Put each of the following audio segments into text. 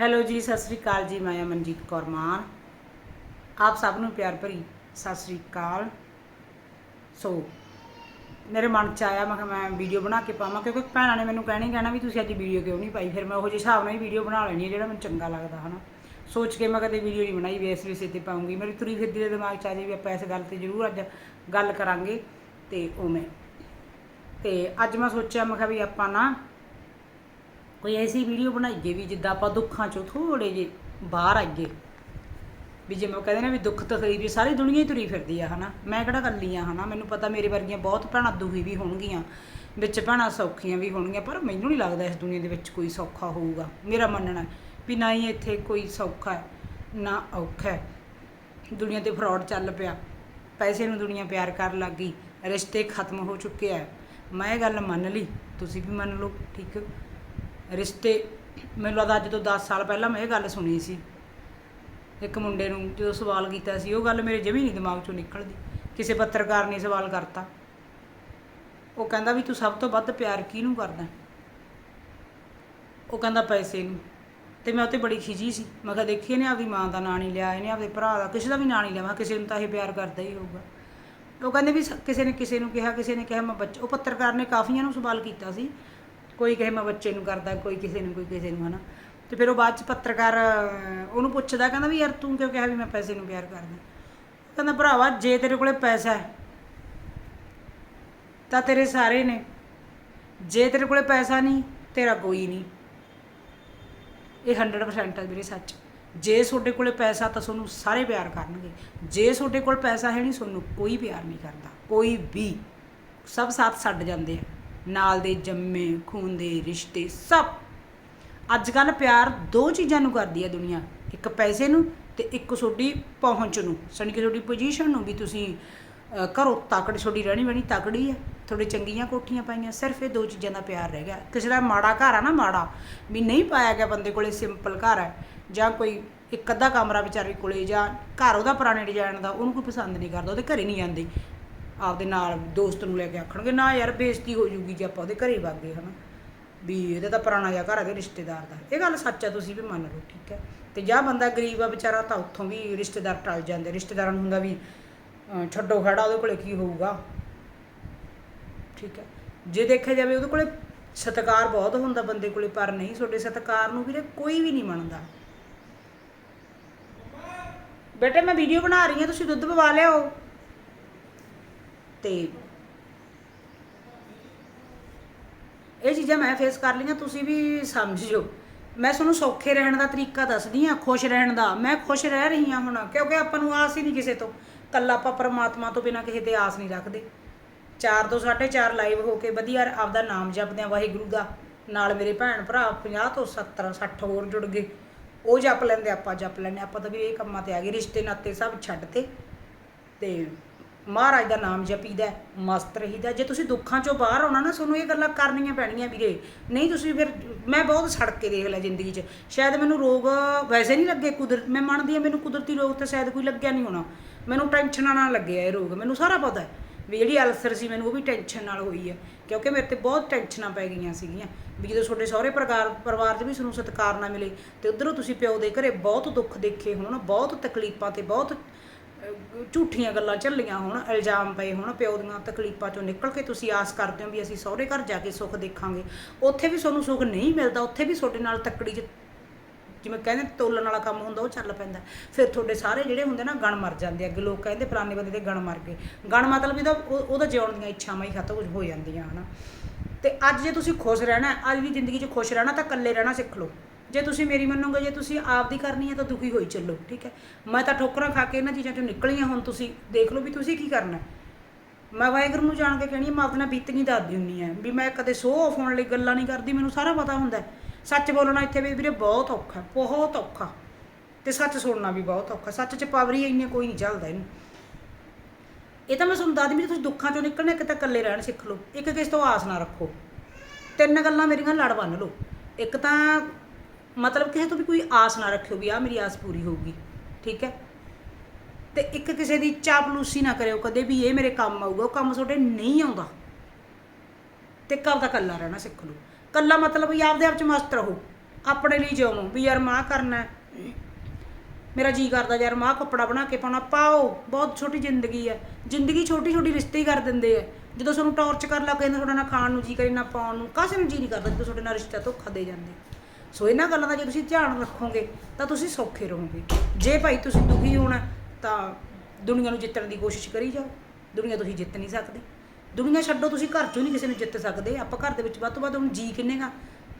Hello ਜੀ, ਸਤਿ ਸ੍ਰੀ ਅਕਾਲ ਜੀ, ਮੈਂ ਅਮਨਜੀਤ ਕੌਰ ਮਾਨ। ਆਪ ਸਭ ਨੂੰ ਪਿਆਰ ਭਰੀ ਸਤਿ ਸ੍ਰੀ ਅਕਾਲ। ਸੋ ਮੇਰੇ ਮਨ ਚ ਆਇਆ, ਮੈਂ ਕਿਹਾ ਮੈਂ ਵੀਡੀਓ ਬਣਾ ਕੇ ਪਾਵਾਂ, ਕਿਉਂਕਿ ਭੈਣਾਂ ਨੇ ਮੈਨੂੰ ਕਹਿਣੀ ਕਹਿਣਾ ਵੀ ਤੁਸੀਂ ਅੱਜ ਵੀਡੀਓ ਕਿਉਂ ਨਹੀਂ ਪਾਈ? ਫਿਰ ਮੈਂ ਉਹੋ ਜਿਹੇ ਹਿਸਾਬ ਨਾਲ ਹੀ ਵੀਡੀਓ ਬਣਾ ਲੈਣੀ ਹੈ ਜਿਹੜਾ ਮੈਨੂੰ ਚੰਗਾ ਲੱਗਦਾ, ਹਨਾ? ਸੋਚ ਕੇ ਮੈਂ ਕਦੇ ਵੀਡੀਓ ਨਹੀਂ ਬਣਾਈ, ਵੀ ਇਸ ਵਿਸ਼ੇ ਤੇ ਪਾਉਂਗੀ। ਮੇਰੀ ਤੁਰੀ ਫਿਰਦੀ ਦੇ ਦਿਮਾਗ ਚ ਆ ਜਾਏ ਵੀ ਆਪਾਂ ਇਸ ਗੱਲ ਤੇ ਜ਼ਰੂਰ ਅੱਜ ਗੱਲ ਕਰਾਂਗੇ, ਤੇ ਉਵੇਂ। ਤੇ ਅੱਜ ਮੈਂ ਸੋਚਿਆ, ਮੈਂ ਕਿਹਾ ਵੀ ਆਪਾਂ ਨਾ ਕੋਈ ਐਸੀ ਵੀਡੀਓ ਬਣਾਈਏ ਵੀ ਜਿੱਦਾਂ ਆਪਾਂ ਦੁੱਖਾਂ ਚੋਂ ਥੋੜੇ ਜੇ ਬਾਹਰ ਆਈਏ। ਵੀ ਜਿਵੇਂ ਉਹ ਕਹਿੰਦੇ ਨੇ ਵੀ ਦੁੱਖ ਤਕਲੀਫ ਵੀ ਸਾਰੀ ਦੁਨੀਆ ਹੀ ਤੁਰੀ ਫਿਰਦੀ ਆ, ਹਨਾ? ਮੈਂ ਕਿਹੜਾ ਕੱਲੀ ਆ, ਹਨਾ? ਮੈਨੂੰ ਪਤਾ ਮੇਰੇ ਵਰਗੀਆਂ ਬਹੁਤ ਭੈਣਾਂ ਦੁਖੀ ਵੀ ਹੋਣਗੀਆਂ, ਵਿੱਚ ਭੈਣਾਂ ਸੌਖੀਆਂ ਵੀ ਹੋਣਗੀਆਂ, ਪਰ ਮੈਨੂੰ ਨਹੀਂ ਲੱਗਦਾ ਇਸ ਦੁਨੀਆ ਦੇ ਵਿੱਚ ਕੋਈ ਸੌਖਾ ਹੋਊਗਾ। ਮੇਰਾ ਮੰਨਣਾ ਵੀ ਨਾ ਹੀ ਇੱਥੇ ਕੋਈ ਸੌਖਾ ਹੈ, ਨਾ ਔਖਾ ਹੈ। ਦੁਨੀਆ ਤੇ ਫਰਾਡ ਚੱਲ ਪਿਆ। ਪੈਸੇ ਨੂੰ ਦੁਨੀਆ ਪਿਆਰ ਕਰਨ ਲੱਗ ਗਈ। ਰਿਸ਼ਤੇ ਖਤਮ ਹੋ ਚੁੱਕੇ ਆ। ਮੈਂ ਇਹ ਗੱਲ ਮੰਨ ਲਈ। ਤੁਸੀਂ ਵੀ ਮੰਨ ਲਓ, ਠੀਕ? ਰਿਸ਼ਤੇ, ਮੈਨੂੰ ਲੱਗਦਾ ਅੱਜ ਤੋਂ 10 ਸਾਲ ਪਹਿਲਾਂ ਮੈਂ ਇਹ ਗੱਲ ਸੁਣੀ ਸੀ। ਇੱਕ ਮੁੰਡੇ ਨੂੰ ਜਦੋਂ ਸਵਾਲ ਕੀਤਾ ਸੀ, ਉਹ ਗੱਲ ਮੇਰੇ ਜਮੀ ਨਹੀਂ ਦਿਮਾਗ ਚੋਂ ਨਿਕਲਦੀ। ਕਿਸੇ ਪੱਤਰਕਾਰ ਨੇ ਸਵਾਲ ਕਰਤਾ। ਉਹ ਕਹਿੰਦਾ ਵੀ ਤੂੰ ਸਭ ਤੋਂ ਵੱਧ ਪਿਆਰ ਕਿਹਨੂੰ ਕਰਦਾ? ਉਹ ਕਹਿੰਦਾ ਪੈਸੇ ਨੂੰ। ਤੇ ਮੈਂ ਉੱਤੇ ਬੜੀ ਖਿਜੀ ਸੀ। ਮੈਂ ਕਿਹਾ ਦੇਖੀ ਇਹਨੇ ਆਪਦੀ ਮਾਂ ਦਾ ਨਾਂ ਨਹੀਂ ਲਿਆ, ਇਹਨੇ ਆਪਦੇ ਭਰਾ ਦਾ ਕਿਸੇ ਦਾ ਵੀ ਨਾਂ ਨਹੀਂ ਲਿਆ। ਮੈਂ ਕਿਹਾ ਕਿਸੇ ਨੂੰ ਤਾਂ ਇਹ ਪਿਆਰ ਕਰਦਾ ਹੀ ਹੋਊਗਾ। ਉਹ ਕਹਿੰਦੇ ਵੀ ਕਿਸੇ ਨੇ ਕਿਸੇ ਨੂੰ ਕਿਹਾ, ਕਿਸੇ ਨੇ ਕਿਹਾ, ਮੈਂ ਬੱਚਾ, ਉਹ ਪੱਤਰਕਾਰ ਨੇ ਕਾਫੀਆਂ ਨੂੰ ਸਵਾਲ ਕੀਤਾ ਸੀ। ਕੋਈ ਕਿਸੇ ਮੈਂ ਬੱਚੇ ਨੂੰ ਕਰਦਾ, ਕੋਈ ਕਿਸੇ ਨੂੰ, ਕੋਈ ਕਿਸੇ ਨੂੰ, ਹਨਾ। ਤੇ ਫਿਰ ਉਹ ਬਾਅਦ ਚ ਪੱਤਰਕਾਰ ਉਹਨੂੰ ਪੁੱਛਦਾ, ਕਹਿੰਦਾ ਵੀ ਯਾਰ ਤੂੰ ਕਿਉਂ ਕਿਹਾ ਵੀ ਮੈਂ ਪੈਸੇ ਨੂੰ ਪਿਆਰ ਕਰਦਾ? ਕਹਿੰਦਾ, ਭਰਾਵਾ, ਜੇ ਤੇਰੇ ਕੋਲੇ ਪੈਸਾ ਹੈ, ਤਾਂ ਤੇਰੇ ਸਾਰੇ ਨੇ। ਜੇ ਤੇਰੇ ਕੋਲੇ ਪੈਸਾ ਨਹੀਂ, ਤੇਰਾ ਕੋਈ ਨਹੀਂ। ਇਹ 100% ਹੈ ਵੀਰੇ, ਸੱਚ। ਜੇ ਤੁਹਾਡੇ ਕੋਲੇ ਪੈਸਾ, ਤਾਂ ਤੁਹਾਨੂੰ ਸਾਰੇ ਪਿਆਰ ਕਰਨਗੇ। ਜੇ ਤੁਹਾਡੇ ਕੋਲ ਪੈਸਾ ਹੈ ਨਹੀਂ, ਤੁਹਾਨੂੰ ਕੋਈ ਪਿਆਰ ਨਹੀਂ ਕਰਦਾ। ਕੋਈ ਵੀ। ਸਭ ਸਾਥ ਛੱਡ ਜਾਂਦੇ ਆ। ਨਾਲ ਦੇ ਜੰਮੇ ਖੂਨ ਦੇ ਰਿਸ਼ਤੇ ਸਭ। ਅੱਜ ਕੱਲ ਪਿਆਰ ਦੋ ਚੀਜ਼ਾਂ ਨੂੰ ਕਰਦੀ ਹੈ ਦੁਨੀਆ ਇੱਕ ਪੈਸੇ ਨੂੰ ਤੇ ਇੱਕ ਤੁਹਾਡੀ ਪਹੁੰਚ ਨੂੰ। ਸਣੀ ਕਿ ਤੁਹਾਡੀ ਪੋਜੀਸ਼ਨ ਨੂੰ ਵੀ ਤੁਸੀਂ ਅਹ, ਘਰੋਂ ਤਾਕੜ ਤੁਹਾਡੀ ਰਹਿਣੀ ਬਣੀ ਤਾਕੜੀ ਹੈ ਤੁਹਾਡੇ ਚੰਗੀਆਂ ਕੋਠੀਆਂ ਪਾਈਆਂ ਸਿਰਫ ਇਹ ਦੋ ਚੀਜ਼ਾਂ ਦਾ ਪਿਆਰ ਰਹਿ ਗਿਆ। ਕਿਸੇ ਦਾ ਮਾੜਾ ਘਰ ਆ ਨਾ ਮਾੜਾ ਵੀ ਨਹੀਂ ਪਾਇਆ ਗਿਆ ਬੰਦੇ ਕੋਲੇ ਸਿੰਪਲ ਘਰ ਹੈ ਜਾਂ ਕੋਈ ਇੱਕ ਅੱਧਾ ਕਮਰਾ ਵਿਚਾਰੇ ਕੋਲੇ ਜਾਂ ਘਰ ਉਹਦਾ ਪੁਰਾਣੇ ਡਿਜ਼ਾਈਨ ਦਾ ਉਹਨੂੰ ਕੋਈ ਪਸੰਦ ਨਹੀਂ ਕਰਦਾ ਉਹਦੇ ਘਰੇ ਨਹੀਂ ਜਾਂਦੇ। ਆਪਦੇ ਨਾਲ ਦੋਸਤ ਨੂੰ ਲੈ ਕੇ ਆਖਣਗੇ, ਨਾ ਯਾਰ ਬੇਇੱਜ਼ਤੀ ਹੋ ਜੂਗੀ ਜੇ ਆਪਾਂ ਉਹਦੇ ਘਰੇ ਵਗ ਗਏ ਹਨਾ। ਵੀ ਇਹਦਾ ਤਾਂ ਪੁਰਾਣਾ ਜਿਹਾ ਘਰ ਆ ਦੇ ਰਿਸ਼ਤੇਦਾਰ ਦਾ। ਇਹ ਗੱਲ ਸੱਚ ਆ, ਤੁਸੀਂ ਵੀ ਮੰਨ ਲਓ, ਠੀਕ ਹੈ। ਤੇ ਜਾਂ ਬੰਦਾ ਗਰੀਬ ਆ ਵਿਚਾਰਾ ਤਾਂ ਉੱਥੋਂ ਵੀ ਰਿਸ਼ਤੇਦਾਰ ਟਲ ਜਾਂਦੇ। ਰਿਸ਼ਤੇਦਾਰਾਂ ਨੂੰ ਹੁੰਦਾ ਵੀ ਛੱਡੋ ਖੜਾ, ਉਹਦੇ ਕੋਲੇ ਕੀ ਹੋਊਗਾ? ਠੀਕ ਹੈ। ਜੇ ਦੇਖਿਆ ਜਾਵੇ, ਉਹਦੇ ਕੋਲੇ ਸਤਿਕਾਰ ਬਹੁਤ ਹੁੰਦਾ ਬੰਦੇ ਕੋਲੇ, ਪਰ ਨਹੀਂ, ਤੁਹਾਡੇ ਸਤਿਕਾਰ ਨੂੰ ਵੀਰੇ ਕੋਈ ਵੀ ਨਹੀਂ ਮੰਨਦਾ। ਬੇਟੇ, ਮੈਂ ਵੀਡੀਓ ਬਣਾ ਰਹੀ ਹਾਂ, ਤੁਸੀਂ ਦੁੱਧ ਪਵਾ ਲਿਆਓ। ਤੇ ਇਹ ਚੀਜ਼ਾਂ ਮੈਂ ਫੇਸ ਕਰ ਲਈਆਂ, ਤੁਸੀਂ ਵੀ ਸਮਝਿਓ ਮੈਂ ਤੁਹਾਨੂੰ ਸੌਖੇ ਰਹਿਣ ਦਾ ਤਰੀਕਾ ਦੱਸਦੀ ਆ ਖੁਸ਼ ਰਹਿਣ ਦਾ। ਮੈਂ ਖੁਸ਼ ਰਹਿ ਰਹੀ ਹਾਂ ਹੁਣ, ਕਿਉਂਕਿ ਆਪਾਂ ਨੂੰ ਆਸ ਹੀ ਨਹੀਂ ਕਿਸੇ ਤੋਂ। ਕੱਲਾ ਆਪਾਂ ਪਰਮਾਤਮਾ ਤੋਂ ਬਿਨਾ ਕਿਸੇ ਤੇ ਆਸ ਨਹੀਂ ਰੱਖਦੇ। 4 ਤੋਂ 4.5 ਲਾਈਵ ਹੋ ਕੇ ਵਧੀਆ ਆਪਦਾ ਨਾਮ ਜਪਦੇ ਆ ਵਾਹਿਗੁਰੂ ਦਾ। ਨਾਲ ਮੇਰੇ ਭੈਣ ਭਰਾ 50 ਤੋਂ 70 60 ਹੋਰ ਜੁੜ ਗਏ। ਉਹ ਜਪ ਲੈਂਦੇ, ਆਪਾਂ ਜਪ ਲੈਂਦੇ ਆਪਾਂ ਤਾਂ ਵੀ ਇਹ ਕੰਮਾਂ ਤੇ ਆ ਗਏ, ਰਿਸ਼ਤੇ ਨਾਤੇ ਸਭ ਛੱਡ ਤੇ। ਤੇ ਮਹਾਰਾਜ ਦਾ ਨਾਮ ਜਪੀਦਾ ਹੈ, ਮਸਤ ਰਹੀਦਾ। ਜੇ ਤੁਸੀਂ ਦੁੱਖਾਂ ਚੋਂ ਬਾਹਰ ਆਉਣਾ ਨਾ ਤੁਹਾਨੂੰ ਇਹ ਗੱਲਾਂ ਕਰਨੀਆਂ ਪੈਣੀਆਂ ਵੀਰੇ। ਨਹੀਂ ਤੁਸੀਂ ਫਿਰ ਮੈਂ ਬਹੁਤ ਸੜਕ ਕੇ ਦੇਖ ਲਿਆ ਜ਼ਿੰਦਗੀ 'ਚ। ਸ਼ਾਇਦ ਮੈਨੂੰ ਰੋਗ ਵੈਸੇ ਨਹੀਂ ਲੱਗੇ ਕੁਦਰਤ ਮੈਂ ਮੰਨਦੀ ਹਾਂ ਮੈਨੂੰ ਕੁਦਰਤੀ ਰੋਗ ਤਾਂ ਸ਼ਾਇਦ ਕੋਈ ਲੱਗਿਆ ਨਹੀਂ ਹੋਣਾ। ਮੈਨੂੰ ਟੈਨਸ਼ਨਾਂ ਨਾਲ ਲੱਗਿਆ ਇਹ ਰੋਗ ਮੈਨੂੰ ਸਾਰਾ ਪਤਾ ਹੈ। ਵੀ ਜਿਹੜੀ ਅਲਸਰ ਸੀ ਮੈਨੂੰ ਉਹ ਵੀ ਟੈਨਸ਼ਨ ਨਾਲ ਹੋਈ ਹੈ ਕਿਉਂਕਿ ਮੇਰੇ ਤੇ ਬਹੁਤ ਟੈਨਸ਼ਨਾਂ ਪੈ ਗਈਆਂ ਸੀਗੀਆਂ। ਵੀ ਜਦੋਂ ਤੁਹਾਡੇ ਸਹੁਰੇ ਪਰਿਵਾਰ ਪਰਿਵਾਰ 'ਚ ਵੀ ਤੁਹਾਨੂੰ ਸਤਿਕਾਰ ਨਾ ਮਿਲੇ ਤੇ ਉਧਰੋਂ ਤੁਸੀਂ ਪਿਓ ਦੇ ਘਰੇ ਬਹੁਤ ਦੁੱਖ ਦੇਖੇ ਹੋਣ ਬਹੁਤ ਤਕਲੀਫਾਂ ਤੇ ਬਹੁਤ ਝੂਠੀਆਂ ਗੱਲਾਂ ਝੱਲੀਆਂ ਹੋਣ, ਇਲਜ਼ਾਮ ਪਏ ਹੋਣ, ਪਿਓ ਦੀਆਂ ਤਕਲੀਫਾਂ ਚੋਂ ਨਿਕਲ ਕੇ ਤੁਸੀਂ ਆਸ ਕਰਦੇ ਹੋ ਵੀ ਅਸੀਂ ਸਹੁਰੇ ਘਰ ਜਾ ਕੇ ਸੁੱਖ ਦੇਖਾਂਗੇ। ਉੱਥੇ ਵੀ ਤੁਹਾਨੂੰ ਸੁੱਖ ਨਹੀਂ ਮਿਲਦਾ, ਉੱਥੇ ਵੀ ਤੁਹਾਡੇ ਨਾਲ ਤੱਕੜੀ 'ਚ ਜਿਵੇਂ ਕਹਿੰਦੇ ਤੋਲਣ ਵਾਲਾ ਕੰਮ ਹੁੰਦਾ, ਉਹ ਚੱਲ ਪੈਂਦਾ। ਫਿਰ ਤੁਹਾਡੇ ਸਾਰੇ ਜਿਹੜੇ ਹੁੰਦੇ ਨਾ, ਗਣ ਮਰ ਜਾਂਦੇ ਅੱਗੇ ਲੋਕ ਕਹਿੰਦੇ, ਫਲਾਣੇ ਬੰਦੇ ਦੇ ਗਣ ਮਰ ਗਏ। ਗਣ ਮਤਲਬ ਇਹਦਾ ਉਹਦਾ ਜਿਉਣ ਦੀਆਂ ਇੱਛਾਵਾਂ ਹੀ ਖਤਮ ਹੋ ਜਾਂਦੀਆਂ, ਹਨਾ। ਤੇ ਅੱਜ ਜੇ ਤੁਸੀਂ ਖੁਸ਼ ਰਹਿਣਾ, ਅੱਜ ਦੀ ਜ਼ਿੰਦਗੀ 'ਚ ਖੁਸ਼ ਰਹਿਣਾ, ਤਾਂ ਇਕੱਲੇ ਰਹਿਣਾ ਸਿੱਖ ਲਓ। ਜੇ ਤੁਸੀਂ ਮੇਰੀ ਮੰਨੋਗੇ, ਜੇ ਤੁਸੀਂ ਆਪ ਦੀ ਕਰਨੀ ਹੈ ਤਾਂ ਦੁਖੀ ਹੋਈ ਚੱਲੋ, ਠੀਕ ਹੈ? ਮੈਂ ਤਾਂ ਠੋਕਰਾਂ ਖਾ ਕੇ ਇਹਨਾਂ ਚੀਜ਼ਾਂ 'ਚੋਂ ਨਿਕਲੀਆਂ ਹੁਣ ਤੁਸੀਂ ਦੇਖ ਲਓ ਵੀ ਤੁਸੀਂ ਕੀ ਕਰਨਾ ਮੈਂ ਵਾਹਿਗੁਰੂ ਨੂੰ ਜਾਣ ਕੇ ਕਹਿਣੀ ਮੈਂ ਆਪਣਾ ਬੀਤਨੀ ਦੱਸਦੀ ਹੁੰਨੀ ਆ ਵੀ ਮੈਂ ਕਦੇ ਸੋ ਆਫ ਹੋਣ ਲਈ ਗੱਲਾਂ ਨਹੀਂ ਕਰਦੀ, ਮੈਨੂੰ ਸਾਰਾ ਪਤਾ ਹੁੰਦਾ ਸੱਚ ਬੋਲਣਾ ਇੱਥੇ ਵੀ ਵੀਰੇ ਬਹੁਤ ਔਖਾ ਬਹੁਤ ਔਖਾ। ਤੇ ਸੱਚ ਸੁਣਨਾ ਵੀ ਬਹੁਤ ਔਖਾ, ਸੱਚ 'ਚ ਪਾਵਰੀ ਹੀ ਕੋਈ ਨਹੀਂ ਚੱਲਦਾ ਇਹਨੂੰ। ਇਹ ਤਾਂ ਮੈਂ ਤੁਹਾਨੂੰ ਦੱਸਦੀ ਵੀ ਤੁਸੀਂ ਦੁੱਖਾਂ ਚੋਂ ਨਿਕਲਣਾ, ਇੱਕ ਤਾਂ ਇਕੱਲੇ ਰਹਿਣ ਸਿੱਖ ਲਓ, ਇੱਕ ਕਿਸ ਤੋਂ ਆਸ ਨਾ ਰੱਖੋ। ਤਿੰਨ ਗੱਲਾਂ ਮੇਰੀਆਂ ਲੜ ਬੰਨ ਲਓ। ਇੱਕ ਤਾਂ ਮਤਲਬ ਕਿਸੇ ਤੋਂ ਵੀ ਕੋਈ ਆਸ ਨਾ ਰੱਖਿਓ ਵੀ ਆ ਮੇਰੀ ਆਸ ਪੂਰੀ ਹੋਊਗੀ, ਠੀਕ ਹੈ? ਤੇ ਇੱਕ ਕਿਸੇ ਦੀ ਚਾਪਲੂਸੀ ਨਾ ਕਰਿਓ ਕਦੇ ਵੀ ਇਹ ਮੇਰੇ ਕੰਮ ਆਊਗਾ, ਉਹ ਕੰਮ ਤੁਹਾਡੇ ਨਹੀਂ ਆਉਂਦਾ। ਤੇ ਕਦ ਦਾ ਕੱਲਾ ਰਹਿਣਾ ਸਿੱਖ ਲਓ। ਕੱਲਾ ਮਤਲਬ ਵੀ ਆਪਦੇ ਆਪ ਚ ਮਸਤ ਰਹੋ, ਆਪਣੇ ਲਈ ਜਿਉਂ, ਵੀ ਯਾਰ ਮਾਂ ਕਰਨਾ ਮੇਰਾ ਜੀ ਕਰਦਾ ਯਾਰ ਮਾਂ ਕੱਪੜਾ ਬਣਾ ਕੇ ਪਾਉਣਾ, ਪਾਓ, ਬਹੁਤ ਛੋਟੀ ਜ਼ਿੰਦਗੀ ਹੈ। ਜ਼ਿੰਦਗੀ ਛੋਟੀ ਛੋਟੀ ਰਿਸ਼ਤੇ ਹੀ ਕਰ ਦਿੰਦੇ ਆ ਜਦੋਂ ਤੁਹਾਨੂੰ ਟੌਰਚ ਕਰ ਲੱਗ ਜਾਂਦੇ, ਤੁਹਾਡੇ ਨਾਲ ਖਾਣ ਨੂੰ ਜੀ ਕਰੇ, ਨਾ ਪਾਉਣ ਨੂੰ ਕਾਸੇ ਨੂੰ ਜੀ ਨਹੀਂ ਕਰਦਾ ਜਦੋਂ ਤੁਹਾਡੇ ਨਾਲ ਰਿਸ਼ਤਾ ਧੋਖਾ ਦੇ ਜਾਂਦੇ। ਸੋ ਇਹਨਾਂ ਗੱਲਾਂ ਦਾ ਜੇ ਤੁਸੀਂ ਧਿਆਨ ਰੱਖੋਗੇ ਤਾਂ ਤੁਸੀਂ ਸੌਖੇ ਰਹੋਗੇ। ਜੇ ਭਾਈ ਤੁਸੀਂ ਦੁਖੀ ਹੋਣਾ ਤਾਂ ਦੁਨੀਆ ਨੂੰ ਜਿੱਤਣ ਦੀ ਕੋਸ਼ਿਸ਼ ਕਰੀ ਜਾਓ। ਦੁਨੀਆ ਤੁਸੀਂ ਜਿੱਤ ਨਹੀਂ ਸਕਦੇ। ਦੁਨੀਆ ਛੱਡੋ ਤੁਸੀਂ ਘਰ ਚੋਂ ਨਹੀਂ ਕਿਸੇ ਨੂੰ ਜਿੱਤ ਸਕਦੇ। ਆਪਾਂ ਘਰ ਦੇ ਵਿੱਚ ਵੱਧ ਤੋਂ ਵੱਧ ਹੁਣ ਜੀ ਕਿੰਨੇ ਗਾ?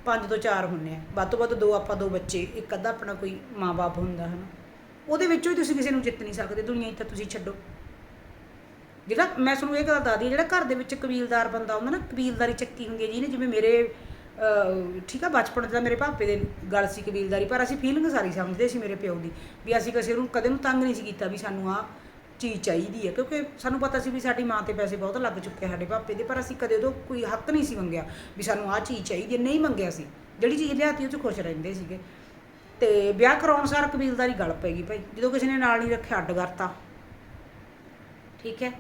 ਪੰਜ ਤੋਂ ਚਾਰ ਹੁੰਨੇ ਆ। ਵੱਧ ਤੋਂ ਵੱਧ ਦੋ ਆਪਾਂ ਦੋ ਬੱਚੇ ਇੱਕ ਅੱਧਾ ਆਪਣਾ ਕੋਈ ਮਾਂ-ਬਾਪ ਹੁੰਦਾ ਹੈ ਨਾ ਉਹਦੇ ਵਿੱਚੋਂ ਹੀ ਤੁਸੀਂ ਕਿਸੇ ਨੂੰ ਜਿੱਤ ਨਹੀਂ ਸਕਦੇ। ਦੁਨੀਆ 'ਚ ਤਾਂ ਤੁਸੀਂ ਛੱਡੋ। ਜਿਹੜਾ ਮੈਂ ਤੁਹਾਨੂੰ ਇਹ ਗੱਲ ਦੱਸਦੀ ਹਾਂ, ਜਿਹੜਾ ਘਰ ਦੇ ਵਿੱਚ ਕਬੀਲਦਾਰ ਬੰਦਾ ਹੁੰਦਾ ਨਾ ਕਬੀਲਦਾਰੀ ਚੱਕੀ ਹੁੰਦੀ ਹੈ ਜਿਹਨੇ ਜਿਵੇਂ ਮੇਰੇ ਠੀਕ ਆ, ਬਚਪਨ 'ਚ ਤਾਂ ਮੇਰੇ ਭਾਪੇ ਦੇ ਗੱਲ ਸੀ ਕਬੀਲਦਾਰੀ, ਪਰ ਅਸੀਂ ਫੀਲਿੰਗ ਸਾਰੀ ਸਮਝਦੇ ਸੀ ਮੇਰੇ ਪਿਓ ਦੀ ਵੀ ਅਸੀਂ ਕਿਸੇ ਨੂੰ ਕਦੇ ਨੂੰ ਤੰਗ ਨਹੀਂ ਸੀ ਕੀਤਾ ਵੀ ਸਾਨੂੰ ਆ ਚੀਜ਼ ਚਾਹੀਦੀ ਹੈ, ਕਿਉਂਕਿ ਸਾਨੂੰ ਪਤਾ ਸੀ ਵੀ ਸਾਡੀ ਮਾਂ ਤੇ ਪੈਸੇ ਬਹੁਤ ਲੱਗ ਚੁੱਕੇ ਸਾਡੇ ਭਾਪੇ ਦੇ, ਪਰ ਅਸੀਂ ਕਦੇ ਉਹਦੋਂ ਕੋਈ ਹੱਕ ਨਹੀਂ ਸੀ ਮੰਗਿਆ ਵੀ ਸਾਨੂੰ ਆ ਚੀਜ਼ ਚਾਹੀਦੀ ਹੈ, ਨਹੀਂ ਮੰਗਿਆ ਸੀ। ਜਿਹੜੀ ਚੀਜ਼ ਲਿਆਤੀ ਉਹ 'ਚ ਖੁਸ਼ ਰਹਿੰਦੇ ਸੀਗੇ। ਤੇ ਵਿਆਹ ਕਰਾਉਣ ਸਾਰ ਕਬੀਲਦਾਰੀ ਗੱਲ ਪੈਗੀ ਭਾਈ, ਜਦੋਂ ਕਿਸੇ ਨੇ ਨਾਲ ਨਹੀਂ ਰੱਖਿਆ, ਅੱਡ ਕਰਤਾ। ਠੀਕ ਹੈ,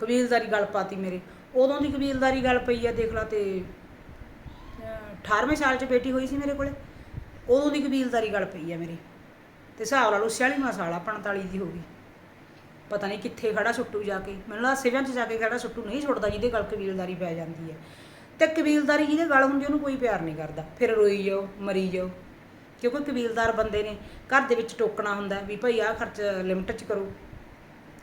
ਕਬੀਲਦਾਰੀ ਗੱਲ ਪਾਤੀ ਮੇਰੇ। ਉਦੋਂ ਦੀ ਕਬੀਲਦਾਰੀ ਗੱਲ ਪਈ ਆ, ਦੇਖ ਲਾ ਤੇ 18ਵੇਂ ਸਾਲ 'ਚ ਬੇਟੀ ਹੋਈ ਸੀ ਮੇਰੇ ਕੋਲੇ, ਉਦੋਂ ਦੀ ਕਬੀਲਦਾਰੀ ਗੱਲ ਪਈ ਆ ਮੇਰੀ। ਤੇ ਹਿਸਾਬ ਲਾ ਲਓ 46ਵਾਂ ਸਾਲ ਆ 45 ਦੀ ਹੋ ਗਈ। ਪਤਾ ਨਹੀਂ ਕਿੱਥੇ ਖੜਾ ਸੁੱਟੂ ਜਾ ਕੇ। ਮੈਨੂੰ ਲੱਗਦਾ ਸਿਵਿਆਂ 'ਚ ਜਾ ਕੇ ਖੜਾ ਸੁੱਟੂ, ਨਹੀਂ ਛੁੱਟਦਾ ਜਿਹਦੇ ਗੱਲ ਕਬੀਲਦਾਰੀ ਪੈ ਜਾਂਦੀ ਹੈ ਤੇ ਕਬੀਲਦਾਰੀ ਜਿਹਦੇ ਗੱਲ ਹੁੰਦੀ ਉਹਨੂੰ ਕੋਈ ਪਿਆਰ ਨਹੀਂ ਕਰਦਾ। ਫਿਰ ਰੋਈ ਜਾਓ, ਮਰੀ ਜਾਓ। ਕਿਉਂਕਿ ਕਬੀਲਦਾਰ ਬੰਦੇ ਨੇ ਘਰ ਦੇ ਵਿੱਚ ਟੋਕਣਾ ਹੁੰਦਾ ਵੀ ਭਾਈ ਆਹ ਖਰਚ ਲਿਮਟ 'ਚ ਕਰੋ।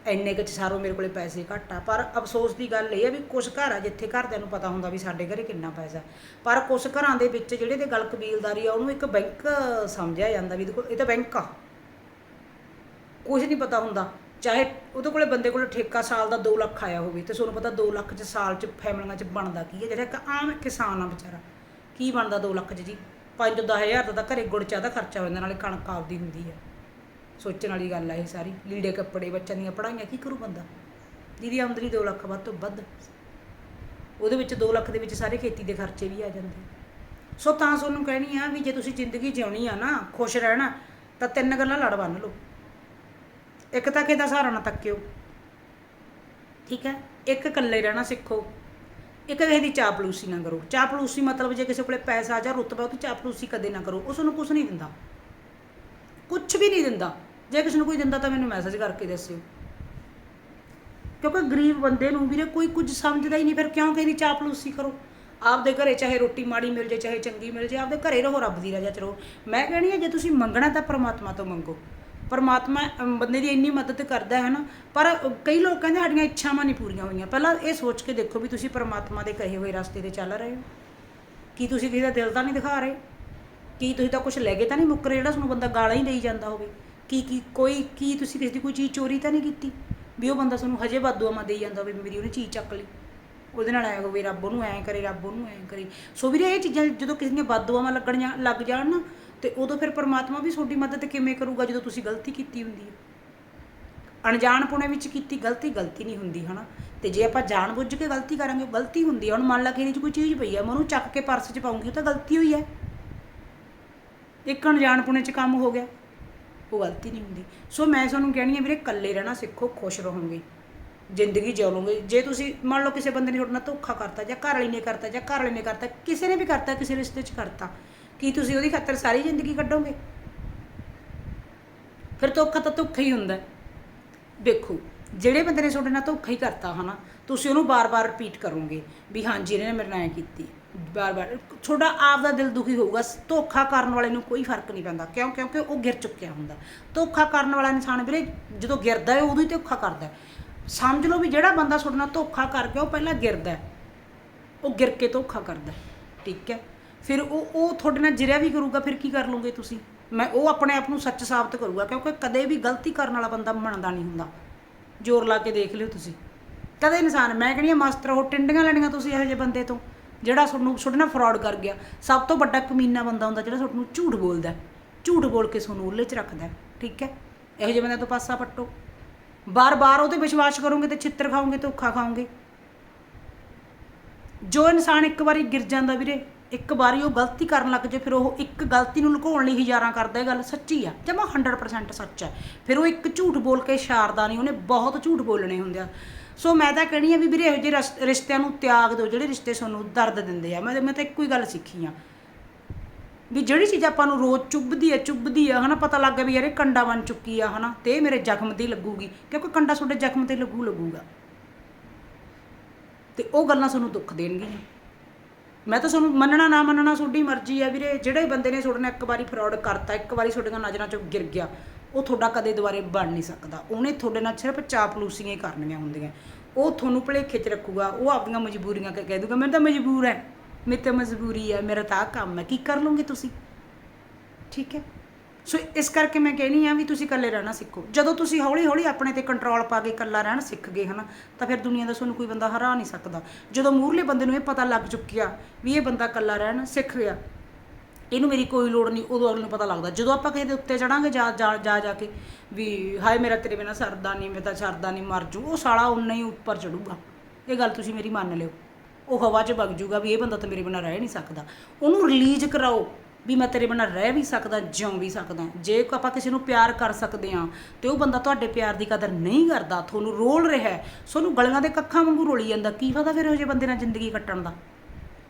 ਇੰਨੇ ਕੁ 'ਚ ਸਾਰੋ ਮੇਰੇ ਕੋਲੇ ਪੈਸੇ ਘੱਟ ਆ। ਪਰ ਅਫਸੋਸ ਦੀ ਗੱਲ ਇਹ ਆ ਵੀ ਕੁਝ ਘਰ ਆ ਜਿੱਥੇ ਘਰਦਿਆਂ ਨੂੰ ਪਤਾ ਹੁੰਦਾ ਵੀ ਸਾਡੇ ਘਰੇ ਕਿੰਨਾ ਪੈਸਾ ਪਰ ਕੁਝ ਘਰਾਂ ਦੇ ਵਿੱਚ ਜਿਹੜੇ ਤੇ ਗਲ ਕਬੀਲਦਾਰੀ ਆ, ਉਹਨੂੰ ਇੱਕ ਬੈਂਕ ਸਮਝਿਆ ਜਾਂਦਾ ਵੀ ਇਹਦੇ ਕੋਲ ਇਹ ਤਾਂ ਬੈਂਕ ਆ। ਕੁਝ ਨਹੀਂ ਪਤਾ ਹੁੰਦਾ। ਚਾਹੇ ਉਹਦੇ ਕੋਲੇ ਬੰਦੇ ਕੋਲੇ ਠੇਕਾ ਸਾਲ ਦਾ 2 ਲੱਖ ਆਇਆ ਹੋਵੇ ਤੇ ਤੁਹਾਨੂੰ ਪਤਾ 2 ਲੱਖ ਚ ਸਾਲ ਚ ਫੈਮਲੀਆਂ ਚ ਬਣਦਾ ਕੀ ਹੈ? ਜਿਹੜਾ ਇੱਕ ਆਮ ਕਿਸਾਨ ਆ ਵਿਚਾਰਾ। ਕੀ ਬਣਦਾ 2 ਲੱਖ ਚ ਜੀ? 5 ਤੋਂ 10000 ਦਾ ਤਾਂ ਘਰੇ ਗੁੜ ਚਾਹ ਦਾ ਖਰਚਾ ਹੋ ਜਾਂਦਾ, ਨਾਲੇ ਕਣਕ ਆਪਦੀ ਹੁੰਦੀ ਹੈ। ਸੋਚਣ ਵਾਲੀ ਗੱਲ ਆ ਇਹ ਸਾਰੀ। ਲੀੜੇ ਕੱਪੜੇ ਬੱਚਿਆਂ ਦੀਆਂ ਪੜ੍ਹਾਈਆਂ, ਕੀ ਕਰੂ ਬੰਦਾ? ਜਿਹਦੀ ਆਮਦਨੀ 2 ਲੱਖ ਵੱਧ ਤੋਂ ਵੱਧ। ਉਹਦੇ ਵਿੱਚ 2 ਲੱਖ ਦੇ ਵਿੱਚ ਸਾਰੇ ਖੇਤੀ ਦੇ ਖਰਚੇ ਵੀ ਆ ਜਾਂਦੇ। ਸੋ ਤਾਂ ਤੁਹਾਨੂੰ ਕਹਿਣੀ ਆ ਵੀ ਜੇ ਤੁਸੀਂ ਜ਼ਿੰਦਗੀ ਜਿਉਣੀ ਆ ਨਾ, ਖੁਸ਼ ਰਹਿਣਾ, ਤਾਂ ਤਿੰਨ ਗੱਲਾਂ ਲੜ ਬੰਨ ਲਓ। ਇੱਕ ਤਾਂ ਕਿਹਦਾ ਸਹਾਰਾ ਨਾ ਤੱਕਿਓ। ਠੀਕ ਹੈ? ਇੱਕ ਇਕੱਲੇ ਰਹਿਣਾ ਸਿੱਖੋ। ਇੱਕ ਕਿਸੇ ਦੀ ਚਾਪਲੂਸੀ ਨਾ ਕਰੋ। ਚਾਪਲੂਸੀ ਮਤਲਬ ਜੇ ਕਿਸੇ ਕੋਲੇ ਪੈਸਾ ਜਾਂ ਰੁਤਬਾ, ਉਹਦੀ ਚਾਪਲੂਸੀ ਕਦੇ ਨਾ ਕਰੋ। ਉਸ ਨੂੰ ਕੁਝ ਨਹੀਂ ਦਿੰਦਾ। ਕੁਝ ਵੀ ਨਹੀਂ ਦਿੰਦਾ। ਜੇ ਕਿਸੇ ਨੂੰ ਕੋਈ ਦਿੰਦਾ ਤਾਂ ਮੈਨੂੰ ਮੈਸੇਜ ਕਰਕੇ ਦੱਸਿਓ। ਕਿਉਂਕਿ ਗਰੀਬ ਬੰਦੇ ਨੂੰ ਵੀਰੇ ਕੋਈ ਕੁਝ ਸਮਝਦਾ ਹੀ ਨਹੀਂ, ਫਿਰ ਕਿਉਂ ਕਿਸੇ ਦੀ ਚਾਪਲੂਸੀ ਕਰੋ? ਆਪਦੇ ਘਰੇ ਚਾਹੇ ਰੋਟੀ ਮਾੜੀ ਮਿਲ ਜੇ, ਚਾਹੇ ਚੰਗੀ ਮਿਲ ਜੇ, ਆਪਦੇ ਘਰੇ ਰਹੋ, ਰੱਬ ਦੀ ਰਜ਼ਾ ਚ ਰਹੋ। ਮੈਂ ਕਹਿਣੀ ਆ, ਜੇ ਤੁਸੀਂ ਮੰਗਣਾ ਤਾਂ ਪਰਮਾਤਮਾ ਤੋਂ ਮੰਗੋ। ਪਰਮਾਤਮਾ ਬੰਦੇ ਦੀ ਇੰਨੀ ਮਦਦ ਕਰਦਾ ਹੈ ਨਾ, ਪਰ ਕਈ ਲੋਕ ਕਹਿੰਦੇ ਸਾਡੀਆਂ ਇੱਛਾਵਾਂ ਨਹੀਂ ਪੂਰੀਆਂ ਹੋਈਆਂ। ਪਹਿਲਾਂ ਇਹ ਸੋਚ ਕੇ ਦੇਖੋ ਵੀ ਤੁਸੀਂ ਪਰਮਾਤਮਾ ਦੇ ਕਹੇ ਹੋਏ ਰਸਤੇ ਤੇ ਚੱਲ ਰਹੇ ਹੋ। ਕੀ ਤੁਸੀਂ ਕਿਸੇ ਦਾ ਦਿਲ ਤਾਂ ਨਹੀਂ ਦਿਖਾ ਰਹੇ? ਕੀ ਤੁਸੀਂ ਤਾਂ ਕੁਝ ਲੈ ਕੇ ਤਾਂ ਨਹੀਂ ਮੁੱਕ ਰਹੇ? ਜਿਹੜਾ ਤੁਹਾਨੂੰ ਬੰਦਾ ਗਾਲਾਂ ਹੀ ਦੇਈ ਜਾਂਦਾ ਹੋਵੇ। ਕੀ ਕੀ, ਕੋਈ, ਕੀ ਤੁਸੀਂ ਕਿਸੇ ਦੀ ਕੋਈ ਚੀਜ਼ ਚੋਰੀ ਤਾਂ ਨਹੀਂ ਕੀਤੀ? ਵੀ ਉਹ ਬੰਦਾ ਤੁਹਾਨੂੰ ਹਜੇ ਬਾਦੂਆਮਾ ਦੇਈ ਜਾਂਦਾ ਹੋਵੇ ਵੀ ਮੇਰੀ ਉਹਨੇ ਚੀਜ਼ ਚੱਕ ਲਈ। ਉਹਦੇ ਨਾਲ ਐ ਹੋਵੇ ਰੱਬ ਉਹਨੂੰ ਐ ਕਰੇ, ਰੱਬ ਉਹਨੂੰ ਐ ਕਰੇ। ਸੋ ਵੀਰੇ ਇਹ ਚੀਜ਼ਾਂ ਜਦੋਂ ਕਿਸੇ ਦੀਆਂ ਬਾਦੂਆਮਾ ਲੱਗਣੀਆਂ, ਲੱਗ ਜਾਣ ਨਾ, ਤੇ ਉਦੋਂ ਫਿਰ ਪਰਮਾਤਮਾ ਵੀ ਤੁਹਾਡੀ ਮਦਦ ਕਿਵੇਂ ਕਰੂਗਾ ਜਦੋਂ ਤੁਸੀਂ ਗਲਤੀ ਕੀਤੀ ਹੁੰਦੀ ਹੈ? ਅਣਜਾਣਪੁਣੇ ਵਿੱਚ ਕੀਤੀ ਗਲਤੀ ਗਲਤੀ ਨਹੀਂ ਹੁੰਦੀ, ਹਨਾ? ਤੇ ਜੇ ਆਪਾਂ ਜਾਣ ਬੁੱਝ ਕੇ ਗਲਤੀ ਕਰਾਂਗੇ, ਗਲਤੀ ਹੁੰਦੀ ਹੈ ਹੁਣ ਮੰਨ ਲਾ ਕਿ ਇਹਦੇ 'ਚ ਕੋਈ ਚੀਜ਼ ਪਈ ਹੈ ਮੈਂ ਉਹਨੂੰ ਚੱਕ ਕੇ ਪਰਸ 'ਚ ਪਾਉਂਗੀ, ਉਹ ਤਾਂ ਗਲਤੀ ਹੋਈ ਹੈ। ਇੱਕ ਅਣਜਾਣ ਪੁਣੇ 'ਚ ਕੰਮ ਹੋ ਗਿਆ। ਉਹ ਗਲਤੀ ਨਹੀਂ ਹੁੰਦੀ। ਸੋ ਮੈਂ ਤੁਹਾਨੂੰ ਕਹਿਣੀ ਹੈ ਵੀਰੇ, ਇਕੱਲੇ ਰਹਿਣਾ ਸਿੱਖੋ, ਖੁਸ਼ ਰਹੋਗੇ। ਜ਼ਿੰਦਗੀ ਜਿਉ ਜੇ ਤੁਸੀਂ, ਮੰਨ ਲਓ ਕਿਸੇ ਬੰਦੇ ਨੇ ਤੁਹਾਡੇ ਨਾਲ ਧੋਖਾ ਕਰਤਾ ਜਾਂ ਘਰ ਵਾਲੀ ਨੇ ਕਰਤਾ ਜਾਂ ਘਰ ਵਾਲੇ ਨੇ ਕਰਤਾ, ਕਿਸੇ ਨੇ ਵੀ ਕਰਤਾ, ਕਿਸੇ ਰਿਸ਼ਤੇ 'ਚ ਕਰਤਾ, ਕੀ ਤੁਸੀਂ ਉਹਦੀ ਖਾਤਰ ਸਾਰੀ ਜ਼ਿੰਦਗੀ ਕੱਢੋਗੇ? ਫਿਰ ਧੋਖਾ ਤਾਂ ਧੋਖਾ ਹੀ ਹੁੰਦਾ। ਦੇਖੋ, ਜਿਹੜੇ ਬੰਦੇ ਨੇ ਤੁਹਾਡੇ ਨਾਲ ਧੋਖਾ ਹੀ ਕਰਤਾ, ਹਨਾ? ਤੁਸੀਂ ਉਹਨੂੰ ਬਾਰ-ਬਾਰ ਰਿਪੀਟ ਕਰੋਗੇ ਵੀ ਹਾਂਜੀ, ਇਹਨੇ ਮੇਰੇ ਨਾਲ ਐਂ ਕੀਤੀ। ਬਾਰ-ਬਾਰ, ਤੁਹਾਡਾ ਆਪ ਦਾ ਦਿਲ ਦੁਖੀ ਹੋਊਗਾ। ਧੋਖਾ ਕਰਨ ਵਾਲੇ ਨੂੰ ਕੋਈ ਫ਼ਰਕ ਨਹੀਂ ਪੈਂਦਾ। ਕਿਉਂ? ਕਿਉਂਕਿ ਉਹ ਗਿਰ ਚੁੱਕਿਆ ਹੁੰਦਾ। ਧੋਖਾ ਕਰਨ ਵਾਲਾ ਇਨਸਾਨ ਵੀਰੇ, ਜਦੋਂ ਗਿਰਦਾ ਹੈ, ਉਦੋਂ ਹੀ ਧੋਖਾ ਕਰਦਾ ਸਮਝ ਲਓ ਵੀ ਜਿਹੜਾ ਬੰਦਾ ਤੁਹਾਡੇ ਨਾਲ ਧੋਖਾ ਕਰ ਗਿਆ ਉਹ ਪਹਿਲਾਂ ਗਿਰਦਾ ਉਹ ਗਿਰ ਕੇ ਧੋਖਾ ਕਰਦਾ ਠੀਕ ਹੈ? ਫਿਰ ਉਹ ਉਹ ਤੁਹਾਡੇ ਨਾਲ ਜਿਰਿਆ ਵੀ ਕਰੂਗਾ, ਫਿਰ ਕੀ ਕਰ ਲਓਗੇ ਤੁਸੀਂ? ਮੈਂ, ਉਹ ਆਪਣੇ ਆਪ ਨੂੰ ਸੱਚ ਸਾਬਤ ਕਰੂਗਾ, ਕਿਉਂਕਿ ਕਦੇ ਵੀ ਗਲਤੀ ਕਰਨ ਵਾਲਾ ਬੰਦਾ ਮੰਨਦਾ ਨਹੀਂ ਹੁੰਦਾ। ਜ਼ੋਰ ਲਾ ਕੇ ਦੇਖ ਲਿਓ ਤੁਸੀਂ। ਕਦੇ ਇਨਸਾਨ, ਮੈਂ ਕਹਿੰਦੀ ਆ ਮਾਸਟਰ ਉਹ ਟਿੰਡੀਆਂ ਲੈਣੀਆਂ ਤੁਸੀਂ ਇਹੋ ਜਿਹੇ ਬੰਦੇ ਤੋਂ, ਜਿਹੜਾ ਤੁਹਾਨੂੰ ਤੁਹਾਡੇ ਨਾਲ ਫਰਾਡ ਕਰ ਗਿਆ। ਸਭ ਤੋਂ ਵੱਡਾ ਕਮੀਨਾ ਬੰਦਾ ਹੁੰਦਾ ਜਿਹੜਾ ਤੁਹਾਨੂੰ ਝੂਠ ਬੋਲਦਾ ਝੂਠ ਬੋਲ ਕੇ ਤੁਹਾਨੂੰ ਉੱਲੇ 'ਚ ਰੱਖਦਾ ਠੀਕ ਹੈ? ਇਹੋ ਜਿਹੇ ਬੰਦਿਆਂ ਤੋਂ ਪਾਸਾ ਪੱਟੋ। ਬਾਰ-ਬਾਰ ਉਹਤੇ ਵਿਸ਼ਵਾਸ ਕਰੋਗੇ ਤੇ ਛਿੱਤਰ ਖਾਓਗੇ ਧੋਖਾ ਖਾਓਗੇ। ਜੋ ਇਨਸਾਨ ਇੱਕ ਵਾਰੀ ਗਿਰ ਜਾਂਦਾ ਵੀਰੇ, ਇੱਕ ਵਾਰੀ ਉਹ ਗਲਤੀ ਕਰਨ ਲੱਗ ਜੇ, ਫਿਰ ਉਹ ਇੱਕ ਗਲਤੀ ਨੂੰ ਲੁਕਾਉਣ ਲਈ ਹਜ਼ਾਰਾਂ ਕਰਦਾ ਇਹ ਗੱਲ ਸੱਚੀ ਆ। ਜਮਾ 100% ਸੱਚ ਹੈ। ਫਿਰ ਉਹ ਇੱਕ ਝੂਠ ਬੋਲ ਕੇ ਸ਼ਾਰਦਾ ਨਹੀਂ, ਉਹਨੇ ਬਹੁਤ ਝੂਠ ਬੋਲਣੇ ਹੁੰਦੇ ਆ। ਸੋ ਮੈਂ ਤਾਂ ਕਹਿਣੀ ਆ ਵੀ ਵੀਰੇ ਇਹੋ ਜਿਹੇ ਰਸ- ਰਿਸ਼ਤਿਆਂ ਨੂੰ ਤਿਆਗ ਦਿਓ, ਜਿਹੜੇ ਰਿਸ਼ਤੇ ਤੁਹਾਨੂੰ ਦਰਦ ਦਿੰਦੇ ਆ। ਮੈਂ ਮੈਂ ਤਾਂ ਇੱਕੋ ਹੀ ਗੱਲ ਸਿੱਖੀ ਆ। ਵੀ ਜਿਹੜੀ ਚੀਜ਼ ਆਪਾਂ ਨੂੰ ਰੋਜ਼ ਚੁੱਭਦੀ ਆ, ਚੁੱਭਦੀ ਹੈ ਹਨਾ, ਪਤਾ ਲੱਗ ਗਿਆ ਵੀ ਯਾਰ ਇਹ ਕੰਡਾ ਬਣ ਚੁੱਕੀ ਆ, ਹਨਾ, ਤੇ ਇਹ ਮੇਰੇ ਜ਼ਖਮ ਤੇ ਹੀ ਲੱਗੂਗੀ, ਕਿਉਂਕਿ ਕੰਡਾ ਤੁਹਾਡੇ ਜ਼ਖਮ ਤੇ ਲੱਗੂ, ਲੱਗੂਗਾ। ਤੇ ਉਹ ਗੱਲਾਂ ਤੁਹਾਨੂੰ ਦੁੱਖ ਦੇਣਗੀਆਂ। ਮੈਂ ਤਾਂ ਤੁਹਾਨੂੰ, ਮੰਨਣਾ ਨਾ ਮੰਨਣਾ, ਤੁਹਾਡੀ ਮਰਜ਼ੀ ਆ ਵੀਰੇ। ਜਿਹੜੇ ਬੰਦੇ ਨੇ ਤੁਹਾਡੇ ਨਾਲ ਇੱਕ ਵਾਰੀ ਫਰਾਡ ਕਰਤਾ, ਇੱਕ ਵਾਰੀ ਤੁਹਾਡੀਆਂ ਨਜ਼ਰਾਂ 'ਚੋਂ ਗਿਰ ਗਿਆ ਉਹ ਤੁਹਾਡਾ ਕਦੇ ਦੁਬਾਰੇ ਬਣ ਨਹੀਂ ਸਕਦਾ। ਉਹਨੇ ਤੁਹਾਡੇ ਨਾਲ ਸਿਰਫ ਚਾਪਲੂਸੀਆਂ ਹੀ ਕਰਨੀਆਂ ਹੁੰਦੀਆਂ। ਉਹ ਤੁਹਾਨੂੰ ਭੁਲੇਖੇ 'ਚ ਰੱਖੂਗਾ, ਉਹ ਆਪਣੀਆਂ ਮਜਬੂਰੀਆਂ ਕਹਿ ਕਹਿ ਦੂਗਾ, ਮੈਂ ਤਾਂ ਮਜਬੂਰ ਹੈ ਮੇਰੇ ਤੇ ਮਜਬੂਰੀ ਹੈ ਮੇਰਾ ਤਾਂ ਆਹ ਕੰਮ ਹੈ, ਕੀ ਕਰ ਲਓਗੇ ਤੁਸੀਂ? ਠੀਕ ਹੈ? ਸੋ ਇਸ ਕਰਕੇ ਮੈਂ ਕਹਿਣੀ ਆ ਵੀ ਤੁਸੀਂ ਇਕੱਲੇ ਰਹਿਣਾ ਸਿੱਖੋ। ਜਦੋਂ ਤੁਸੀਂ ਹੌਲੀ ਹੌਲੀ ਆਪਣੇ ਤੇ ਕੰਟਰੋਲ ਪਾ ਕੇ ਇਕੱਲਾ ਰਹਿਣਾ ਸਿੱਖ ਗਏ ਹਨਾ, ਤਾਂ ਫਿਰ ਦੁਨੀਆ ਦਾ ਤੁਹਾਨੂੰ ਕੋਈ ਬੰਦਾ ਹਰਾ ਨਹੀਂ ਸਕਦਾ। ਜਦੋਂ ਮੂਹਰਲੇ ਬੰਦੇ ਨੂੰ ਇਹ ਪਤਾ ਲੱਗ ਚੁੱਕਿਆ ਵੀ ਇਹ ਬੰਦਾ ਇਕੱਲਾ ਰਹਿਣਾ ਸਿੱਖ ਗਿਆ ਇਹਨੂੰ ਮੇਰੀ ਕੋਈ ਲੋੜ ਨਹੀਂ, ਉਦੋਂ ਅਗਲੇ ਨੂੰ ਪਤਾ ਲੱਗਦਾ। ਜਦੋਂ ਆਪਾਂ ਕਿਸੇ ਦੇ ਉੱਤੇ ਚੜਾਂਗੇ, ਜਾ ਜਾ ਜਾ ਜਾ ਕੇ ਵੀ, ਹਾਏ ਮੇਰਾ ਤੇਰੇ ਬਿਨਾ ਸਰਦਾ ਨਹੀਂ, ਮੈਂ ਤਾਂ ਸਰਦਾ ਨਹੀਂ, ਮਰ ਜੂ। ਉਹ ਸਾਲਾ ਉਨਾ ਹੀ ਉੱਪਰ ਚੜੂਗਾ। ਇਹ ਗੱਲ ਤੁਸੀਂ ਮੇਰੀ ਮੰਨ ਲਿਓ। ਉਹ ਹਵਾ 'ਚ ਵਗ ਜੂਗਾ ਵੀ ਇਹ ਬੰਦਾ ਤਾਂ ਮੇਰੇ ਬਿਨਾ ਰਹਿ ਨਹੀਂ ਸਕਦਾ। ਉਹਨੂੰ ਰਿਲੀਜ਼ ਕਰਾਓ ਵੀ ਮੈਂ ਤੇਰੇ ਬਿਨਾ ਰਹਿ ਵੀ ਸਕਦਾ, ਜਿਉਂ ਵੀ ਸਕਦਾ। ਜੇ ਆਪਾਂ ਕਿਸੇ ਨੂੰ ਪਿਆਰ ਕਰ ਸਕਦੇ ਆ ਤੇ ਉਹ ਬੰਦਾ ਤੁਹਾਡੇ ਪਿਆਰ ਦੀ ਕਦਰ ਨਹੀਂ ਕਰਦਾ, ਤੁਹਾਨੂੰ ਰੋਲ ਰਿਹਾ ਤੁਹਾਨੂੰ ਗਲੀਆਂ ਦੇ ਕੱਖਾਂ ਵਾਂਗੂ ਰੋਲੀ ਜਾਂਦਾ। ਕੀ ਫਾਇਦਾ ਫਿਰ ਇਹੋ ਜਿਹੇ ਬੰਦੇ ਨਾਲ ਜ਼ਿੰਦਗੀ ਕੱਟਣ ਦਾ?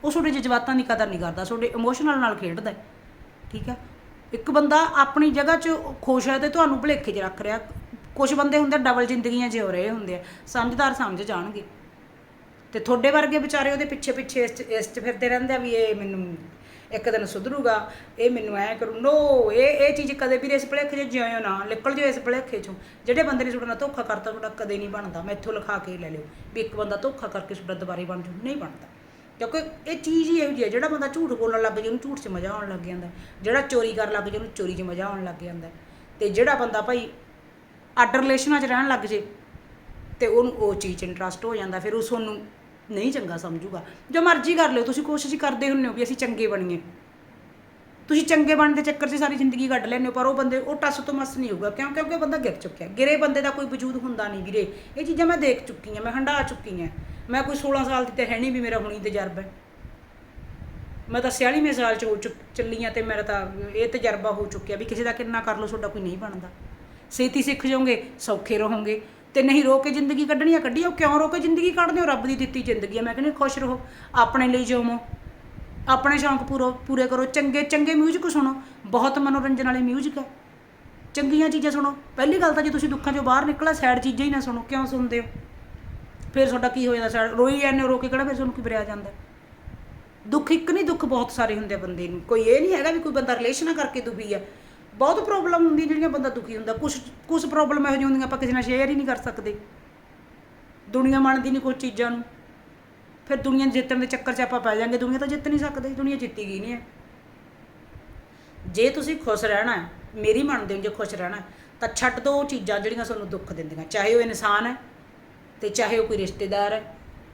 ਉਹ ਤੁਹਾਡੇ ਜਜ਼ਬਾਤਾਂ ਦੀ ਕਦਰ ਨਹੀਂ ਕਰਦਾ, ਤੁਹਾਡੇ ਇਮੋਸ਼ਨਲ ਨਾਲ ਖੇਡਦਾ ਹੈ। ਠੀਕ ਹੈ? ਇੱਕ ਬੰਦਾ ਆਪਣੀ ਜਗ੍ਹਾ 'ਚ ਖੁਸ਼ ਹੈ ਤੇ ਤੁਹਾਨੂੰ ਭੁਲੇਖੇ 'ਚ ਰੱਖ ਰਿਹਾ। ਕੁਝ ਬੰਦੇ ਹੁੰਦੇ ਡਬਲ ਜ਼ਿੰਦਗੀਆਂ ਜਿਉ ਰਹੇ ਹੁੰਦੇ ਆ। ਸਮਝਦਾਰ ਸਮਝ ਜਾਣਗੇ। ਤੇ ਤੁਹਾਡੇ ਵਰਗੇ ਵਿਚਾਰੇ ਉਹਦੇ ਪਿੱਛੇ ਪਿੱਛੇ ਇਸ 'ਚ ਇਸ 'ਚ ਫਿਰਦੇ ਰਹਿੰਦੇ ਆ ਵੀ ਇਹ ਮੈਨੂੰ ਇੱਕ ਦਿਨ ਸੁਧਰੂਗਾ, ਇਹ ਮੈਨੂੰ ਐ ਕਰੂ। ਨੋ ਇਹ ਇਹ ਚੀਜ਼ ਕਦੇ ਵੀ ਇਸ ਭੁਲੇਖੇ 'ਚ ਜਿਉਂ ਨਾ ਨਿਕਲ ਜਿਓ ਇਸ ਭੁਲੇਖੇ 'ਚੋਂ। ਜਿਹੜੇ ਬੰਦੇ ਨੇ ਤੁਹਾਡੇ ਨਾਲ ਧੋਖਾ ਕਰਤਾ, ਤੁਹਾਡਾ ਕਦੇ ਨਹੀਂ ਬਣਦਾ। ਮੈਂ ਇੱਥੋਂ ਲਿਖਾ ਕੇ ਲੈ ਲਿਓ ਵੀ ਇੱਕ ਬੰਦਾ ਧੋਖਾ ਕਰਕੇ ਤੁਹਾਡਾ ਦੁਬਾਰੇ ਬਣ ਜੂ ਨਹੀਂ ਬਣਦਾ। ਕਿਉਂਕਿ ਇਹ ਚੀਜ਼ ਹੀ ਇਹੋ ਜਿਹੀ ਹੈ, ਜਿਹੜਾ ਬੰਦਾ ਝੂਠ ਬੋਲਣ ਲੱਗ ਜੇ ਉਹਨੂੰ ਝੂਠ 'ਚ ਮਜ਼ਾ ਆਉਣ ਲੱਗ ਜਾਂਦਾ ਜਿਹੜਾ ਚੋਰੀ ਕਰਨ ਲੱਗ ਜੇ ਉਹਨੂੰ ਚੋਰੀ 'ਚ ਮਜ਼ਾ ਆਉਣ ਲੱਗ ਜਾਂਦਾ ਤੇ ਜਿਹੜਾ ਬੰਦਾ ਭਾਈ ਅੱਡ ਰਿਲੇਸ਼ਨਾਂ 'ਚ ਰਹਿਣ ਲੱਗ ਜੇ ਤੇ ਉਹਨੂੰ ਉਹ ਚੀਜ਼ 'ਚ ਇੰਟਰਸਟ ਹੋ ਜਾਂਦਾ, ਫਿਰ ਉਸ ਨੂੰ ਨਹੀਂ ਚੰਗਾ ਸਮਝੂਗਾ। ਜੋ ਮਰਜ਼ੀ ਕਰ ਲਿਓ, ਤੁਸੀਂ ਕੋਸ਼ਿਸ਼ ਕਰਦੇ ਹੁੰਦੇ ਹੋ ਵੀ ਅਸੀਂ ਚੰਗੇ ਬਣੀਏ। ਤੁਸੀਂ ਚੰਗੇ ਬਣਨ ਦੇ ਚੱਕਰ 'ਚ ਸਾਰੀ ਜ਼ਿੰਦਗੀ ਕੱਢ ਲੈਂਦੇ ਹੋ, ਪਰ ਉਹ ਬੰਦੇ, ਉਹ ਟੱਸ ਤੋਂ ਮਸ ਨਹੀਂ ਹੋਊਗਾ। ਕਿਉਂ? ਕਿਉਂਕਿ ਉਹ ਬੰਦਾ ਗਿਰ ਚੁੱਕਿਆ। ਗਿਰੇ ਬੰਦੇ ਦਾ ਕੋਈ ਵਜੂਦ ਹੁੰਦਾ ਨਹੀਂ ਵੀਰੇ। ਇਹ ਚੀਜ਼ਾਂ ਮੈਂ ਦੇਖ ਚੁੱਕੀ ਹਾਂ, ਮੈਂ ਹੰਡਾ ਚੁੱਕੀ ਹਾਂ। ਮੈਂ ਕੋਈ 16 ਸਾਲ ਦੀ ਤੇ ਹੈ ਨਹੀਂ ਵੀ ਮੇਰਾ ਹੁਣੀ ਤਜਰਬਾ ਹੈ। ਮੈਂ ਤਾਂ 46ਵੇਂ ਸਾਲ ਚ ਹੋ ਚੁੱਕ, ਚੱਲੀ ਹਾਂ ਤੇ ਮੇਰਾ ਤਾਂ ਇਹ ਤਜਰਬਾ ਹੋ ਚੁੱਕਿਆ ਵੀ ਕਿਸੇ ਦਾ ਕਿੰਨਾ ਕਰ ਲਓ, ਤੁਹਾਡਾ ਕੋਈ ਨਹੀਂ ਬਣਦਾ। ਛੇਤੀ ਸਿੱਖ ਜਾਓਗੇ, ਸੌਖੇ ਰਹੋਗੇ। ਤੇ ਨਹੀਂ ਰੋ ਕੇ ਜ਼ਿੰਦਗੀ ਕੱਢਣੀ ਆ, ਕੱਢੀ ਉਹ ਕਿਉਂ ਰੋ ਕੇ ਜ਼ਿੰਦਗੀ ਕੱਢਦੇ ਹੋ? ਰੱਬ ਦੀ ਦਿੱਤੀ ਜ਼ਿੰਦਗੀ ਆ। ਮੈਂ ਕਹਿੰਦੀ ਖੁਸ਼ ਰਹੋ। ਆਪਣੇ ਲਈ ਜਿਉਵੋ ਆਪਣੇ ਸ਼ੌਂਕ ਪੂਰੋ ਪੂਰੇ ਕਰੋ। ਚੰਗੇ ਚੰਗੇ ਮਿਊਜ਼ਿਕ ਸੁਣੋ। ਬਹੁਤ ਮਨੋਰੰਜਨ ਵਾਲੇ ਮਿਊਜ਼ਿਕ ਹੈ। ਚੰਗੀਆਂ ਚੀਜ਼ਾਂ ਸੁਣੋ। ਪਹਿਲੀ ਗੱਲ ਤਾਂ ਜੇ ਤੁਸੀਂ ਦੁੱਖਾਂ ਚੋਂ ਬਾਹਰ ਨਿਕਲਿਆ ਸੈਡ ਚੀਜ਼ਾਂ ਹੀ ਨਾ ਸੁਣੋ। ਕਿਉਂ ਸੁਣਦੇ ਹੋ? ਫਿਰ ਤੁਹਾਡਾ ਕੀ ਹੋ ਜਾਂਦਾ? ਸੈਡ ਰੋਈ ਜਾਂਦੇ ਹੋ, ਰੋ ਕੇ ਕਿਹੜਾ ਫਿਰ ਤੁਹਾਨੂੰ ਕੀ ਬਰਿਆ ਜਾਂਦਾ ਦੁੱਖ ਇੱਕ ਨਹੀਂ, ਦੁੱਖ ਬਹੁਤ ਸਾਰੇ ਹੁੰਦੇ ਬੰਦੇ ਨੂੰ। ਕੋਈ ਇਹ ਨਹੀਂ ਹੈਗਾ ਵੀ ਕੋਈ ਬੰਦਾ ਰਿਲੇਸ਼ਨਾਂ ਕਰਕੇ ਦੁਖੀ ਆ। ਬਹੁਤ ਪ੍ਰੋਬਲਮ ਹੁੰਦੀ ਜਿਹੜੀਆਂ ਬੰਦਾ ਦੁਖੀ ਹੁੰਦਾ। ਕੁਝ ਕੁਝ ਪ੍ਰੋਬਲਮ ਇਹੋ ਜਿਹੀਆਂ ਹੁੰਦੀਆਂ ਆਪਾਂ ਕਿਸੇ ਨਾਲ ਸ਼ੇਅਰ ਹੀ ਨਹੀਂ ਕਰ ਸਕਦੇ। ਦੁਨੀਆ ਮੰਨਦੀ ਨਹੀਂ ਕੁਝ ਚੀਜ਼ਾਂ ਨੂੰ। ਫਿਰ ਦੁਨੀਆ ਜਿੱਤਣ ਦੇ ਚੱਕਰ 'ਚ ਆਪਾਂ ਪੈ ਜਾਾਂਗੇ, ਦੁਨੀਆ ਤਾਂ ਜਿੱਤ ਨਹੀਂ ਸਕਦੇ, ਦੁਨੀਆ ਜਿੱਤੀ ਗਈ ਨਹੀਂ ਹੈ। ਜੇ ਤੁਸੀਂ ਖੁਸ਼ ਰਹਿਣਾ ਮੇਰੀ ਮੰਨਦੇ ਹੋ ਜੇ ਖੁਸ਼ ਰਹਿਣਾ ਤਾਂ ਛੱਡ ਦਿਓ ਉਹ ਚੀਜ਼ਾਂ ਜਿਹੜੀਆਂ ਤੁਹਾਨੂੰ ਦੁੱਖ ਦਿੰਦੀਆਂ, ਚਾਹੇ ਉਹ ਇਨਸਾਨ ਹੈ ਤੇ ਚਾਹੇ ਉਹ ਕੋਈ ਰਿਸ਼ਤੇਦਾਰ ਹੈ।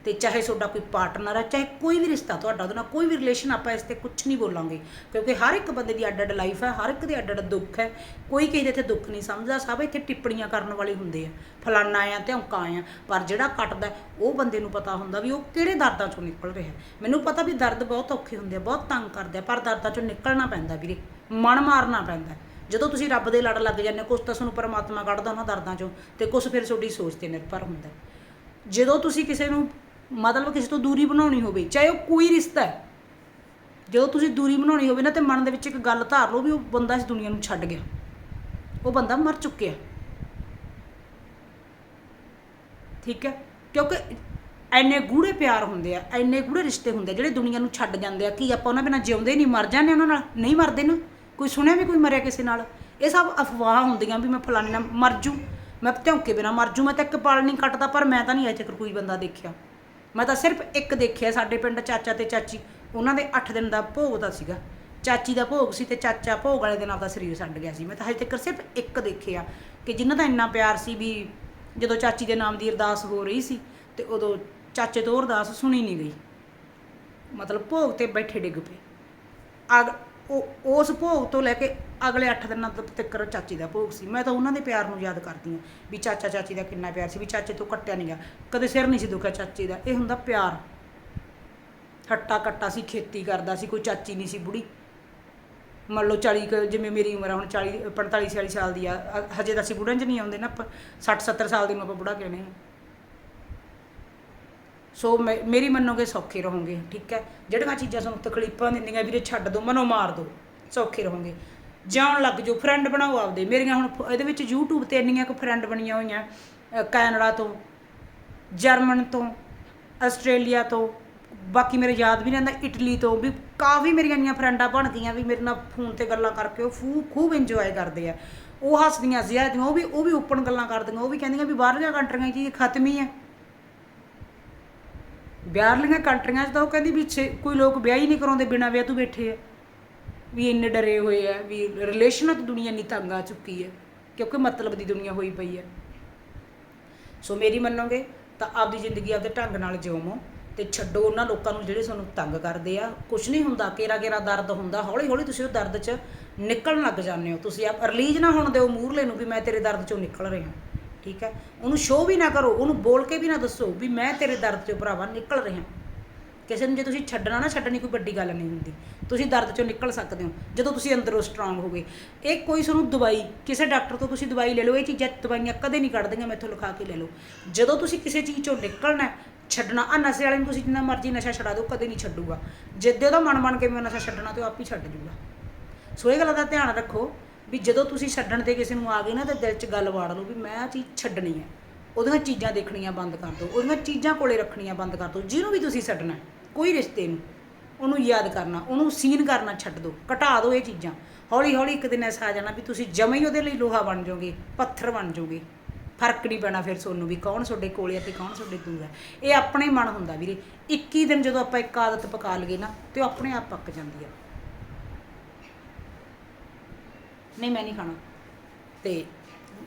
ਤੇ ਚਾਹੇ ਤੁਹਾਡਾ ਕੋਈ ਪਾਰਟਨਰ ਹੈ ਚਾਹੇ ਕੋਈ ਵੀ ਰਿਸ਼ਤਾ ਤੁਹਾਡਾ ਉਹਦੇ ਨਾਲ ਕੋਈ ਵੀ ਰਿਲੇਸ਼ਨ ਆਪਾਂ ਇਸ ਤੇ ਕੁਝ ਨਹੀਂ ਬੋਲਾਂਗੇ। ਕਿਉਂਕਿ ਹਰ ਇੱਕ ਬੰਦੇ ਦੀ ਅੱਡ ਅੱਡ ਲਾਈਫ ਹੈ ਹਰ ਇੱਕ ਦੇ ਅੱਡ ਅੱਡ ਦੁੱਖ ਹੈ। ਕੋਈ ਕਿਸੇ ਦੇ ਇੱਥੇ ਦੁੱਖ ਨਹੀਂ ਸਮਝਦਾ ਸਭ ਇੱਥੇ ਟਿੱਪਣੀਆਂ ਕਰਨ ਵਾਲੇ ਹੁੰਦੇ ਆ। ਫਲਾਨਾ ਆ ਤੇ ਔਂਕਾ ਆ ਪਰ ਜਿਹੜਾ ਕੱਟਦਾ ਉਹ ਬੰਦੇ ਨੂੰ ਪਤਾ ਹੁੰਦਾ ਵੀ ਉਹ ਕਿਹੜੇ ਦਰਦਾਂ ਚੋਂ ਨਿਕਲ ਰਿਹਾ ਮੈਨੂੰ ਪਤਾ ਵੀ ਦਰਦ ਬਹੁਤ ਔਖੇ ਹੁੰਦੇ ਆ ਬਹੁਤ ਤੰਗ ਕਰਦੇ ਆ ਪਰ ਦਰਦਾਂ ਚੋਂ ਨਿਕਲਣਾ ਪੈਂਦਾ ਵੀਰੇ ਮਨ ਮਾਰਨਾ ਪੈਂਦਾ ਜਦੋਂ ਤੁਸੀਂ ਰੱਬ ਦੇ ਲੜ ਲੱਗ ਜਾਂਦੇ ਹੋ, ਕੁਛ ਤਾਂ ਤੁਹਾਨੂੰ ਪਰਮਾਤਮਾ ਕੱਢਦਾ ਉਹਨਾਂ ਦਰਦਾਂ ਚੋਂ ਤੇ ਕੁਛ ਫਿਰ ਤੁਹਾਡੀ ਸੋਚ ਤੇ ਨਿਰਭਰ ਹੁੰਦਾ ਜਦੋਂ ਤੁਸੀਂ ਕਿਸੇ ਨੂੰ ਮਤਲਬ ਕਿਸੇ ਤੋਂ ਦੂਰੀ ਬਣਾਉਣੀ ਹੋਵੇ, ਚਾਹੇ ਉਹ ਕੋਈ ਰਿਸ਼ਤਾ ਹੈ। ਜਦੋਂ ਤੁਸੀਂ ਦੂਰੀ ਬਣਾਉਣੀ ਹੋਵੇ ਨਾ ਤੇ ਮਨ ਦੇ ਵਿੱਚ ਇੱਕ ਗੱਲ ਧਾਰ ਲਓ ਵੀ ਉਹ ਬੰਦਾ ਇਸ ਦੁਨੀਆ ਨੂੰ ਛੱਡ ਗਿਆ। ਉਹ ਬੰਦਾ ਮਰ ਚੁੱਕਿਆ। ਠੀਕ ਹੈ? ਕਿਉਂਕਿ ਐਨੇ ਗੂੜੇ ਪਿਆਰ ਹੁੰਦੇ ਆ ਐਨੇ ਗੂੜੇ ਰਿਸ਼ਤੇ ਹੁੰਦੇ ਆ ਜਿਹੜੇ ਦੁਨੀਆ ਨੂੰ ਛੱਡ ਜਾਂਦੇ ਆ ਕੀ ਆਪਾਂ ਉਹਨਾਂ ਬਿਨਾਂ ਜਿਉਂਦੇ ਨਹੀਂ, ਮਰ ਜਾਂਦੇ ਉਹਨਾਂ ਨਾਲ, ਨਹੀਂ ਮਰਦੇ ਨਾ। ਕੋਈ ਸੁਣਿਆ ਵੀ ਕੋਈ ਮਰਿਆ ਕਿਸੇ ਨਾਲ? ਇਹ ਸਭ ਅਫਵਾਹ ਹੁੰਦੀਆਂ ਵੀ ਮੈਂ ਫਲਾਣੇ ਨਾਲ ਮਰ ਜੂ, ਮੈਂ ਧੌਂਕੇ ਬਿਨਾਂ ਮਰ ਜੂ, ਮੈਂ ਤਾਂ ਇੱਕ ਪਲ ਨਹੀਂ ਕੱਟਦਾ, ਪਰ ਮੈਂ ਤਾਂ ਨਹੀਂ ਅਜੇ ਤੱਕ ਕੋਈ ਬੰਦਾ ਦੇਖਿਆ। ਮੈਂ ਤਾਂ ਸਿਰਫ ਇੱਕ ਦੇਖਿਆ ਸਾਡੇ ਪਿੰਡ ਚਾਚਾ ਤੇ ਚਾਚੀ, ਉਹਨਾਂ ਦੇ 8 ਦਿਨ ਦਾ ਭੋਗ ਦਾ ਸੀਗਾ। ਚਾਚੀ ਦਾ ਭੋਗ ਸੀ ਤੇ ਚਾਚਾ ਭੋਗ ਵਾਲੇ ਦਿਨ ਆਪਦਾ ਸਰੀਰ ਛੱਡ ਗਿਆ ਸੀ। ਮੈਂ ਤਾਂ ਹਜੇ ਤੱਕ ਸਿਰਫ ਇੱਕ ਦੇਖਿਆ ਕਿ ਜਿਨ੍ਹਾਂ ਦਾ ਇੰਨਾ ਪਿਆਰ ਸੀ ਵੀ ਜਦੋਂ ਚਾਚੀ ਦੇ ਨਾਮ ਦੀ ਅਰਦਾਸ ਹੋ ਰਹੀ ਸੀ ਤੇ ਉਦੋਂ ਚਾਚੇ ਤੋਂ ਅਰਦਾਸ ਸੁਣੀ ਨਹੀਂ ਗਈ। ਮਤਲਬ ਭੋਗ ਤੇ ਬੈਠੇ ਡਿੱਗ ਪਏ। ਅਗ ਉਹ, ਉਸ ਭੋਗ ਤੋਂ ਲੈ ਕੇ ਅਗਲੇ 8 ਦਿਨਾਂ ਤੱਕ ਚਾਚੀ ਦਾ ਭੋਗ ਸੀ। ਮੈਂ ਤਾਂ ਉਹਨਾਂ ਦੇ ਪਿਆਰ ਨੂੰ ਯਾਦ ਕਰਦੀ ਹਾਂ ਵੀ ਚਾਚਾ ਚਾਚੀ ਦਾ ਕਿੰਨਾ ਪਿਆਰ ਸੀ, ਵੀ ਚਾਚੇ ਤੋਂ ਕੱਟਿਆ ਨਹੀਂ ਗਿਆ ਕਦੇ ਸਿਰ ਨਹੀਂ ਸੀ ਦੁਖਿਆ ਚਾਚੀ ਦਾ। ਇਹ ਹੁੰਦਾ ਪਿਆਰ। ਖੱਟਾ ਕੱਟਾ ਸੀ, ਖੇਤੀ ਕਰਦਾ ਸੀ, ਕੋਈ ਚਾਚੀ ਨਹੀਂ ਸੀ ਬੁੜੀ। ਮੰਨ ਲਓ 40 ਕੁ, ਜਿਵੇਂ ਮੇਰੀ ਉਮਰ ਆ, ਹੁਣ 40 45 46 ਸਾਲ ਦੀ ਆ। ਹਜੇ ਤਾਂ ਅਸੀਂ ਬੁੜਨ 'ਚ ਨਹੀਂ ਆਉਂਦੇ ਨਾ ਆਪਾਂ। 60 70 ਸਾਲ ਦੀ ਨੂੰ ਆਪਾਂ ਬੁੜਾ ਕਹਿੰਦੇ ਆ ਸੋ ਮੈਂ ਮੇਰੀ ਮੰਨੋਗੇ ਸੌਖੇ ਰਹੋਗੇ ਠੀਕ ਹੈ? ਜਿਹੜੀਆਂ ਚੀਜ਼ਾਂ ਤੁਹਾਨੂੰ ਤਕਲੀਫਾਂ ਦਿੰਦੀਆਂ ਵੀਰੇ ਛੱਡ ਦਿਓ ਮਨੋਂ ਮਾਰ ਦਿਓ ਸੌਖੇ ਰਹੋਗੇ। ਜਾਣ ਲੱਗ ਜਾਓ ਫਰੈਂਡ ਬਣਾਓ ਆਪਦੇ। ਮੇਰੀਆਂ ਹੁਣ ਫ- ਇਹਦੇ ਵਿੱਚ YouTube ਤੇ ਇੰਨੀਆਂ ਕੁ ਫਰੈਂਡ ਬਣੀਆਂ ਹੋਈਆਂ ਅ, ਕੈਨੇਡਾ ਤੋਂ ਜਰਮਨ ਤੋਂ ਆਸਟ੍ਰੇਲੀਆ ਤੋਂ ਬਾਕੀ ਮੇਰੇ ਯਾਦ ਵੀ ਰਹਿੰਦਾ ਇਟਲੀ ਤੋਂ ਵੀ ਕਾਫੀ ਮੇਰੀਆਂ ਇੰਨੀਆਂ ਫਰੈਂਡਾਂ ਬਣ ਗਈਆਂ ਵੀ ਮੇਰੇ ਨਾਲ ਫੋਨ ਤੇ ਗੱਲਾਂ ਕਰਕੇ ਉਹ ਫੂ ਖੂਬ ਇੰਜੋਏ ਕਰਦੇ ਆ। ਉਹ ਹੱਸਦੀਆਂ ਸੀ ਆਦੀਆਂ ਉਹ ਵੀ ਉਹ ਵੀ ਓਪਨ ਗੱਲਾਂ ਕਰਦੀਆਂ ਉਹ ਵੀ ਕਹਿੰਦੀਆਂ ਵੀ ਬਾਹਰਲੀਆਂ ਕੰਟਰੀਆਂ 'ਚ ਇਹ ਖਤਮ ਹੀ ਹੈ। ਬਾਹਰਲੀਆਂ ਕੰਟਰੀਆਂ 'ਚ ਤਾਂ ਉਹ ਕਹਿੰਦੀ ਵੀ ਛੇ- ਕੋਈ ਲੋਕ ਵਿਆਹ ਹੀ ਨਹੀਂ ਕਰਾਉਂਦੇ, ਬਿਨਾਂ ਵਿਆਹ ਤੋਂ ਬੈਠੇ ਆ। ਵੀ ਇੰਨੇ ਡਰੇ ਹੋਏ ਆ, ਵੀ ਰਿਲੇਸ਼ਨਾਂ ਤੋਂ ਦੁਨੀਆ ਨਹੀਂ ਤੰਗ ਆ ਚੁੱਕੀ ਹੈ ਕਿਉਂਕਿ ਮਤਲਬ ਦੀ ਦੁਨੀਆ ਹੋਈ ਪਈ ਹੈ ਸੋ ਮੇਰੀ ਮੰਨੋਗੇ, ਤਾਂ ਆਪਦੀ ਜ਼ਿੰਦਗੀ ਆਪਦੇ ਢੰਗ ਨਾਲ ਜਿਉਵੋ ਤੇ ਛੱਡੋ ਉਹਨਾਂ ਲੋਕਾਂ ਨੂੰ ਜਿਹੜੇ ਤੁਹਾਨੂੰ ਤੰਗ ਕਰਦੇ ਆ। ਕੁਝ ਨਹੀਂ ਹੁੰਦਾ, ਕੇਰਾ ਕੇਰਾ ਦਰਦ ਹੁੰਦਾ ਹੌਲੀ ਹੌਲੀ ਤੁਸੀਂ ਉਹ ਦਰਦ 'ਚ ਨਿਕਲਣ ਲੱਗ ਜਾਂਦੇ ਹੋ। ਤੁਸੀਂ ਆਪ ਰਿਲੀਜ਼ ਨਾ ਹੋਣ ਦਿਓ ਮੂਹਰਲੇ ਨੂੰ ਵੀ ਮੈਂ ਤੇਰੇ ਦਰਦ 'ਚੋਂ ਨਿਕਲ ਰਿਹਾ। ਠੀਕ ਹੈ? ਉਹਨੂੰ ਸ਼ੋਅ ਵੀ ਨਾ ਕਰੋ, ਉਹਨੂੰ ਬੋਲ ਕੇ ਵੀ ਨਾ ਦੱਸੋ ਵੀ ਮੈਂ ਤੇਰੇ ਦਰਦ 'ਚੋਂ ਭਰਾਵਾ ਨਿਕਲ ਰਿਹਾ। ਕਿਸੇ ਨੂੰ ਜੇ ਤੁਸੀਂ ਛੱਡਣਾ ਨਾ, ਛੱਡਣੀ ਕੋਈ ਵੱਡੀ ਗੱਲ ਨਹੀਂ ਹੁੰਦੀ। ਤੁਸੀਂ ਦਰਦ ਚੋਂ ਨਿਕਲ ਸਕਦੇ ਹੋ, ਜਦੋਂ ਤੁਸੀਂ ਅੰਦਰੋਂ ਸਟਰੋਂਗ ਹੋਗੇ। ਇਹ ਕੋਈ ਤੁਹਾਨੂੰ ਦਵਾਈ, ਕਿਸੇ ਡਾਕਟਰ ਤੋਂ ਤੁਸੀਂ ਦਵਾਈ ਲੈ ਲਓ, ਇਹ ਚੀਜ਼ਾਂ ਦਵਾਈਆਂ ਕਦੇ ਨਹੀਂ ਕੱਢਦੀਆਂ, ਮੈਥੋਂ ਲਿਖਾ ਕੇ ਲੈ ਲਓ। ਜਦੋਂ ਤੁਸੀਂ ਕਿਸੇ ਚੀਜ਼ ਚੋਂ ਨਿਕਲਣਾ ਛੱਡਣਾ ਆ ਨਸ਼ੇ ਵਾਲੇ ਨੂੰ ਤੁਸੀਂ ਜਿੰਨਾ ਮਰਜ਼ੀ ਨਸ਼ਾ ਛਡਾ ਦਿਓ, ਕਦੇ ਨਹੀਂ ਛੱਡੂਗਾ। ਜਿੱਦੇ ਉਹਦਾ ਮਨ ਬਣ ਕੇ ਮੈਂ ਨਸ਼ਾ ਛੱਡਣਾ, ਤੇ ਉਹ ਆਪ ਹੀ ਛੱਡ ਜੂਗਾ। ਸੋ ਇਹ ਗੱਲ ਦਾ ਧਿਆਨ ਰੱਖੋ। ਵੀ ਜਦੋਂ ਤੁਸੀਂ ਛੱਡਣ ਤੇ ਕਿਸੇ ਨੂੰ ਆ ਗਏ ਨਾ ਤਾਂ ਦਿਲ 'ਚ ਗੱਲ ਵਾੜ ਲਓ ਵੀ ਮੈਂ ਆ ਚੀਜ਼ ਛੱਡਣੀ ਹੈ। ਉਹਦੀਆਂ ਚੀਜ਼ਾਂ ਦੇਖਣੀਆਂ ਬੰਦ ਕਰ ਦਿਓ, ਉਹਦੀਆਂ ਚੀਜ਼ਾਂ ਕੋਲੇ ਰੱਖਣੀਆਂ ਬੰਦ ਕਰ ਦਿਓ, ਜਿਹਨੂੰ ਵੀ ਤੁਸੀਂ ਛੱਡਣਾ ਕੋਈ ਰਿਸ਼ਤੇ ਨੂੰ ਉਹਨੂੰ ਯਾਦ ਕਰਨਾ, ਉਹਨੂੰ ਸੀਨ ਕਰਨਾ ਛੱਡ ਦਿਓ, ਘਟਾ ਦਿਓ ਇਹ ਚੀਜ਼ਾਂ। ਹੌਲੀ ਹੌਲੀ ਇੱਕ ਦਿਨ ਐਸਾ ਆ ਜਾਣਾ ਵੀ ਤੁਸੀਂ ਜਮੇ ਹੀ ਉਹਦੇ ਲਈ ਲੋਹਾ ਬਣ ਜਾਓਗੇ, ਪੱਥਰ ਬਣ ਜਾਓਗੇ। ਫ਼ਰਕ ਨਹੀਂ ਪੈਣਾ ਫਿਰ ਤੁਹਾਨੂੰ ਵੀ ਕੌਣ ਤੁਹਾਡੇ ਕੋਲੇ ਆ ਤੇ ਕੌਣ ਤੁਹਾਡੇ ਦੂਰ ਹੈ ਇਹ ਆਪਣੇ ਮਨ ਹੁੰਦਾ ਵੀਰੇ। 21 ਦਿਨ ਜਦੋਂ ਆਪਾਂ ਇੱਕ ਆਦਤ ਪਕਾ ਲਈਏ ਨਾ, ਤੇ ਉਹ ਆਪਣੇ ਆਪ ਪੱਕ ਜਾਂਦੀ ਆ। ਨਹੀਂ, ਮੈਂ ਨਹੀਂ ਖਾਣਾ। ਤੇ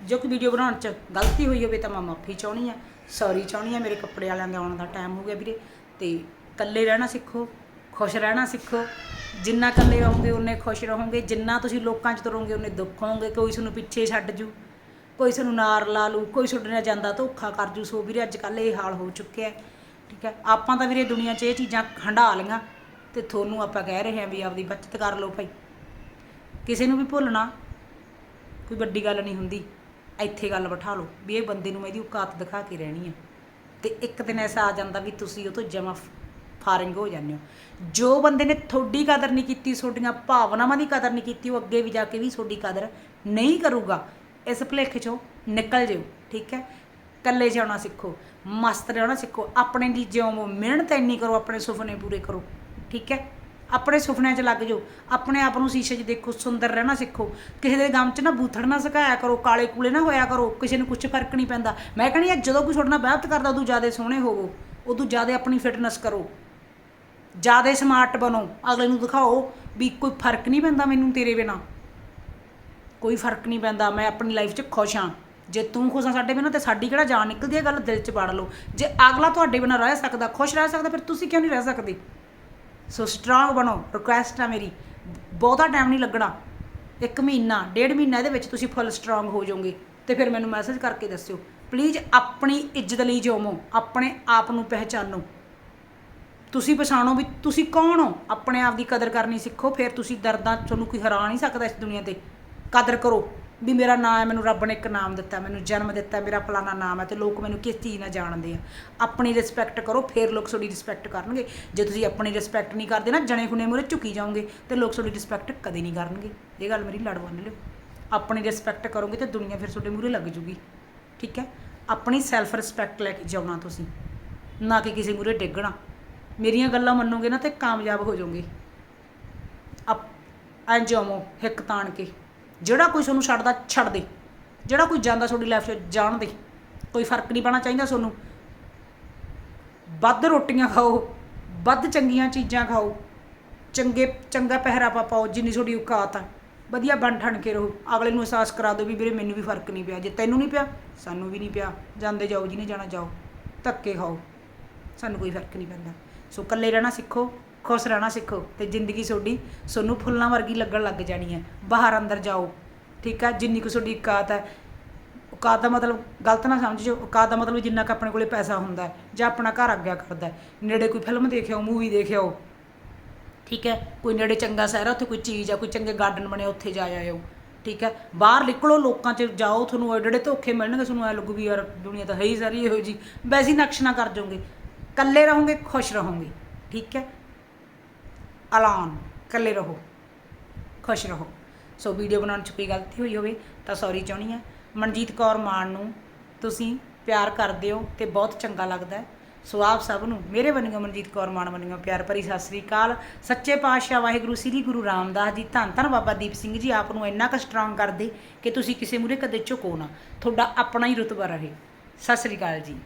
ਜੋ ਕਿ ਵੀਡੀਓ ਬਣਾਉਣ ਚ ਗਲਤੀ ਹੋਈ ਹੋਵੇ ਤਾਂ ਮੈਂ ਮਾਫੀ ਚਾਹਣੀ ਆ ਸੌਰੀ ਚਾਹਣੀ ਆ ਮੇਰੇ ਕੱਪੜੇ ਵਾਲਿਆਂ ਦੇ ਆਉਣ ਦਾ ਟਾਈਮ ਹੋ ਗਿਆ ਵੀਰੇ। ਤੇ ਇਕੱਲੇ ਰਹਿਣਾ ਸਿੱਖੋ, ਖੁਸ਼ ਰਹਿਣਾ ਸਿੱਖੋ। ਜਿੰਨਾ ਇਕੱਲੇ ਰਹੋਗੇ, ਉਨੇ ਖੁਸ਼ ਰਹੋਗੇ। ਜਿੰਨਾ ਤੁਸੀਂ ਲੋਕਾਂ 'ਚ ਤੁਰੋਗੇ, ਉਨੇ ਦੁੱਖ ਹੋਵੋਗੇ। ਕੋਈ ਤੁਹਾਨੂੰ ਪਿੱਛੇ ਛੱਡ ਜੂ, ਕੋਈ ਤੁਹਾਨੂੰ ਨਾਰ ਲਾ ਲੂ, ਕੋਈ ਤੁਹਾਡੇ ਨਾਲ ਜਾਂਦਾ ਧੋਖਾ ਕਰ ਜੂ। ਸੋ ਵੀਰੇ ਅੱਜ ਕੱਲ੍ਹ ਇਹ ਹਾਲ ਹੋ ਚੁੱਕਿਆ ਹੈ। ਠੀਕ ਹੈ? ਆਪਾਂ ਤਾਂ ਵੀਰੇ ਦੁਨੀਆ 'ਚ ਇਹ ਚੀਜ਼ਾਂ ਹੰਢਾ ਲਈਆਂ। ਤੇ ਤੁਹਾਨੂੰ ਆਪਾਂ ਕਹਿ ਰਹੇ ਹਾਂ ਵੀ ਆਪਦੀ ਬੱਚਤ ਕਰ ਲਓ ਭਾਈ। ਕਿਸੇ ਨੂੰ ਵੀ ਭੁੱਲਣਾ ਕੋਈ ਵੱਡੀ ਗੱਲ ਨਹੀਂ ਹੁੰਦੀ। ਇੱਥੇ ਗੱਲ ਬਿਠਾ ਲਓ ਵੀ ਇਹ ਬੰਦੇ ਨੂੰ ਇਹਦੀ ਔਕਾਤ ਦਿਖਾ ਕੇ ਰਹਿਣੀ ਆ। ਤੇ ਇੱਕ ਦਿਨ ਐਸਾ ਆ ਜਾਂਦਾ ਵੀ ਤੁਸੀਂ ਉਹ ਤੋਂ ਜਮਾ ਫਾਰਿੰਗ ਹੋ ਜਾਂਦੇ ਹੋ। ਜੋ ਬੰਦੇ ਨੇ ਤੁਹਾਡੀ ਕਦਰ ਨਹੀਂ ਕੀਤੀ, ਤੁਹਾਡੀਆਂ ਭਾਵਨਾਵਾਂ ਦੀ ਕਦਰ ਨਹੀਂ ਕੀਤੀ, ਉਹ ਅੱਗੇ ਵੀ ਜਾ ਕੇ ਵੀ ਤੁਹਾਡੀ ਕਦਰ ਨਹੀਂ ਕਰੂਗਾ। ਇਸ ਭੁਲੇਖੇ ਚੋਂ ਨਿਕਲ ਜਿਓ, ਠੀਕ ਹੈ? ਇਕੱਲੇ ਜਾਣਾ ਸਿੱਖੋ, ਮਸਤ ਰਹਿਣਾ ਸਿੱਖੋ, ਆਪਣੇ ਲਈ ਜਿਉਂ ਮਿਹਨਤ ਇੰਨੀ ਕਰੋ, ਆਪਣੇ ਸੁਪਨੇ ਪੂਰੇ ਕਰੋ, ਠੀਕ ਹੈ? ਆਪਣੇ ਸੁਪਨਿਆਂ 'ਚ ਲੱਗ ਜਾਓ। ਆਪਣੇ ਆਪ ਨੂੰ ਸ਼ੀਸ਼ੇ 'ਚ ਦੇਖੋ, ਸੁੰਦਰ ਰਹਿਣਾ ਸਿੱਖੋ। ਕਿਸੇ ਦੇ ਗਮ 'ਚ ਨਾ ਬੂਥੜ ਨਾ ਸਿਖਾਇਆ ਕਰੋ, ਕਾਲੇ ਕੂਲੇ ਨਾ ਹੋਇਆ ਕਰੋ, ਕਿਸੇ ਨੂੰ ਕੁਝ ਫ਼ਰਕ ਨਹੀਂ ਪੈਂਦਾ। ਮੈਂ ਕਹਿੰਦੀ ਆ ਜਦੋਂ ਕੋਈ ਤੁਹਾਡੇ ਨਾਲ ਵਿਆਹ ਕਰਦਾ, ਉਦੋਂ ਜ਼ਿਆਦਾ ਸੋਹਣੇ ਹੋਵੋ, ਉਦੋਂ ਜ਼ਿਆਦਾ ਆਪਣੀ ਫਿਟਨੈਸ ਕਰੋ। ਜ਼ਿਆਦਾ ਸਮਾਰਟ ਬਣੋ। ਅਗਲੇ ਨੂੰ ਦਿਖਾਓ ਵੀ ਕੋਈ ਫ਼ਰਕ ਨਹੀਂ ਪੈਂਦਾ ਮੈਨੂੰ ਤੇਰੇ ਬਿਨਾ। ਕੋਈ ਫ਼ਰਕ ਨਹੀਂ ਪੈਂਦਾ, ਮੈਂ ਆਪਣੀ ਲਾਈਫ 'ਚ ਖੁਸ਼ ਹਾਂ। ਜੇ ਤੂੰ ਖੁਸ਼ ਆ ਸਾਡੇ ਬਿਨਾ, ਤੇ ਸਾਡੀ ਕਿਹੜਾ ਜਾਨ ਨਿਕਲਦੀ ਹੈ? ਗੱਲ ਦਿਲ 'ਚ ਵੜ ਲਓ। ਜੇ ਅਗਲਾ ਤੁਹਾਡੇ ਬਿਨਾ ਰਹਿ ਸਕਦਾ, ਖੁਸ਼ ਰਹਿ ਸਕਦਾ, ਫਿਰ ਤੁਸੀਂ ਕਿਉਂ ਨਹੀਂ ਰਹਿ ਸਕਦੇ? ਸੋ ਸਟਰੋਂਗ ਬਣੋ ਰਿਕੁਐਸਟ ਆ ਮੇਰੀ। ਬਹੁਤਾ ਟਾਈਮ ਨਹੀਂ ਲੱਗਣਾ। ਇੱਕ ਮਹੀਨਾ, ਡੇਢ ਮਹੀਨਾ ਇਹਦੇ ਵਿੱਚ ਤੁਸੀਂ ਫੁੱਲ ਸਟਰੋਂਗ ਹੋ ਜਾਓਗੇ। ਤੇ ਫਿਰ ਮੈਨੂੰ ਮੈਸੇਜ ਕਰਕੇ ਦੱਸਿਓ। ਪਲੀਜ਼ ਆਪਣੀ ਇੱਜ਼ਤ ਲਈ ਜਿਉਵੋ ਆਪਣੇ ਆਪ ਨੂੰ ਪਹਿਚਾਨੋ। ਤੁਸੀਂ ਪਛਾਣੋ ਵੀ ਤੁਸੀਂ ਕੌਣ ਹੋ? ਆਪਣੇ ਆਪ ਦੀ ਕਦਰ ਕਰਨੀ ਸਿੱਖੋ। ਫਿਰ ਤੁਸੀਂ ਦਰਦਾਂ ਤੁਹਾਨੂੰ ਕੋਈ ਹਰਾ ਨਹੀਂ ਸਕਦਾ ਇਸ ਦੁਨੀਆ ਤੇ। ਕਦਰ ਕਰੋ। ਵੀ ਮੇਰਾ ਨਾਮ ਹੈ, ਮੈਨੂੰ ਰੱਬ ਨੇ ਇੱਕ ਨਾਮ ਦਿੱਤਾ, ਮੈਨੂੰ ਜਨਮ ਦਿੱਤਾ, ਮੇਰਾ ਫਲਾਣਾ ਨਾਮ ਹੈ ਤੇ ਲੋਕ ਮੈਨੂੰ ਕਿਸ ਚੀਜ਼ ਨਾਲ ਜਾਣਦੇ ਆ? ਆਪਣੀ ਰਿਸਪੈਕਟ ਕਰੋ, ਫਿਰ ਲੋਕ ਤੁਹਾਡੀ ਰਿਸਪੈਕਟ ਕਰਨਗੇ। ਜੇ ਤੁਸੀਂ ਆਪਣੀ ਰਿਸਪੈਕਟ ਨਹੀਂ ਕਰਦੇ ਨਾ, ਜਣੇ ਖੁਣੇ ਮੂਹਰੇ ਝੁਕੀ ਜਾਓਗੇ ਤੇ ਲੋਕ ਤੁਹਾਡੀ ਰਿਸਪੈਕਟ ਕਦੇ ਨਹੀਂ ਕਰਨਗੇ। ਇਹ ਗੱਲ ਮੇਰੀ ਲੜ ਬੰਨ ਲਿਓ। ਆਪਣੀ ਰਿਸਪੈਕਟ ਕਰੋਗੇ ਤੇ ਦੁਨੀਆ ਫਿਰ ਤੁਹਾਡੇ ਮੂਹਰੇ ਲੱਗ ਜੂਗੀ। ਠੀਕ ਹੈ? ਆਪਣੀ ਸੈਲਫ ਰਿਸਪੈਕਟ ਲੈ ਕੇ ਜਾਉਣਾ ਤੁਸੀਂ। ਨਾ ਕਿ ਕਿਸੇ ਮੂਹਰੇ ਡਿੱਗਣਾ। ਮੇਰੀਆਂ ਗੱਲਾਂ ਮੰਨੋਗੇ ਨਾ ਤੇ ਕਾਮਯਾਬ ਹੋ ਜਾਓਗੇ। ਅਪ ਐਂ ਐਂਜੋਮੋ ਹਿੱਕ ਤਾਣ ਕੇ। ਜਿਹੜਾ ਕੋਈ ਤੁਹਾਨੂੰ ਛੱਡਦਾ, ਛੱਡ ਦੇ। ਜਿਹੜਾ ਕੋਈ ਜਾਂਦਾ ਤੁਹਾਡੀ ਲਾਈਫ 'ਚ, ਜਾਣ ਦੇ। ਕੋਈ ਫ਼ਰਕ ਨਹੀਂ ਪੈਣਾ ਚਾਹੀਦਾ ਤੁਹਾਨੂੰ। ਵੱਧ ਰੋਟੀਆਂ ਖਾਓ, ਵੱਧ ਚੰਗੀਆਂ ਚੀਜ਼ਾਂ ਖਾਓ। ਚੰਗੇ, ਚੰਗਾ ਪਹਿਰਾਵਾ ਪਾਓ, ਜਿੰਨੀ ਤੁਹਾਡੀ ਔਕਾਤ ਆ। ਵਧੀਆ ਬਣ ਠਣ ਕੇ ਰਹੋ। ਅਗਲੇ ਨੂੰ ਅਹਿਸਾਸ ਕਰਾ ਦਿਓ ਵੀ ਵੀਰੇ ਮੈਨੂੰ ਵੀ ਫ਼ਰਕ ਨਹੀਂ ਪਿਆ। ਜੇ ਤੈਨੂੰ ਨਹੀਂ ਪਿਆ, ਸਾਨੂੰ ਵੀ ਨਹੀਂ ਪਿਆ। ਜਾਂਦੇ ਜਾਓ ਜਿਹਨੇ ਜਾਣਾ ਜਾਓ। ਧੱਕੇ ਖਾਓ। ਸਾਨੂੰ ਕੋਈ ਫ਼ਰਕ ਨਹੀਂ ਪੈਂਦਾ। ਸੋ ਇਕੱਲੇ ਰਹਿਣਾ ਸਿੱਖੋ। ਖੁਸ਼ ਰਹਿਣਾ ਸਿੱਖੋ ਤੇ ਜ਼ਿੰਦਗੀ ਤੁਹਾਡੀ ਤੁਹਾਨੂੰ ਫੁੱਲਾਂ ਵਰਗੀ ਲੱਗਣ ਲੱਗ ਜਾਣੀ ਹੈ। ਬਾਹਰ ਅੰਦਰ ਜਾਓ, ਠੀਕ ਹੈ? ਜਿੰਨੀ ਕੁ ਤੁਹਾਡੀ ਔਕਾਤ ਹੈ, ਔਕਾਤ ਦਾ ਮਤਲਬ ਗਲਤ ਨਾ ਸਮਝਿਓ, ਔਕਾਤ ਦਾ ਮਤਲਬ ਜਿੰਨਾ ਕੁ ਆਪਣੇ ਕੋਲੇ ਪੈਸਾ ਹੁੰਦਾ ਜਾਂ ਆਪਣਾ ਘਰ ਆਗਿਆ ਕਰਦਾ ਨੇੜੇ ਕੋਈ ਫਿਲਮ ਦੇਖਿਓ ਮੂਵੀ ਦੇਖਿਓ ਠੀਕ ਹੈ? ਕੋਈ ਨੇੜੇ ਚੰਗਾ ਸ਼ਹਿਰ ਆ ਉੱਥੇ ਕੋਈ ਚੀਜ਼ ਆ ਕੋਈ ਚੰਗੇ ਗਾਰਡਨ ਬਣੇ, ਉੱਥੇ ਜਾ ਆਇਓ, ਠੀਕ ਹੈ? ਬਾਹਰ ਨਿਕਲੋ, ਲੋਕਾਂ 'ਚ ਜਾਓ, ਤੁਹਾਨੂੰ ਐਡੇ ਧੋਖੇ ਮਿਲਣਗੇ, ਤੁਹਾਨੂੰ ਐ ਲੱਗੂ ਵੀ ਯਾਰ ਦੁਨੀਆ ਤਾਂ ਹੈ ਹੀ ਸਾਰੀ ਇਹੋ ਜੀ ਵੈਸੇ ਨਕਸ਼ ਨਾ ਕਰ ਜਾਓਗੇ। ਇਕੱਲੇ ਰਹੋਗੇ, ਖੁਸ਼ ਰਹੋਗੇ, ਠੀਕ ਹੈ? ਅਲਾਨ, ਇਕੱਲੇ ਰਹੋ, ਖੁਸ਼ ਰਹੋ। ਸੋ ਵੀਡੀਓ ਬਣਾਉਣ 'ਚ ਕੋਈ ਗਲਤੀ ਹੋਈ ਹੋਵੇ ਤਾਂ ਸੌਰੀ ਚਾਹੁੰਦੀ ਹਾਂ। ਮਨਜੀਤ ਕੌਰ ਮਾਨ ਨੂੰ ਤੁਸੀਂ ਪਿਆਰ ਕਰਦੇ ਹੋ ਤੇ ਬਹੁਤ ਚੰਗਾ ਲੱਗਦਾ ਹੈ। ਸੋ ਆਪ ਸਭ ਨੂੰ, ਮੇਰੇ ਵੰਨਿਓ ਮਨਜੀਤ ਕੌਰ ਮਾਨ ਵੰਨਿਓ ਪਿਆਰ ਭਰੀ ਸਤਿ ਸ੍ਰੀ ਅਕਾਲ। ਸੱਚੇ ਪਾਤਸ਼ਾਹ ਵਾਹਿਗੁਰੂ, ਸ੍ਰੀ ਗੁਰੂ ਰਾਮਦਾਸ ਜੀ, ਧੰਨ ਧੰਨ ਬਾਬਾ ਦੀਪ ਸਿੰਘ ਜੀ, ਆਪ ਨੂੰ ਇੰਨਾ ਕੁ ਸਟਰੋਂਗ ਕਰਦੇ ਕਿ ਤੁਸੀਂ ਕਿਸੇ ਮੂਰੇ ਕਦੇ ਝੁਕੋ ਨਾ। ਤੁਹਾਡਾ ਆਪਣਾ ਹੀ ਰੁਤਬਾ ਰਹੇ। ਸਤਿ ਸ੍ਰੀ ਅਕਾਲ ਜੀ।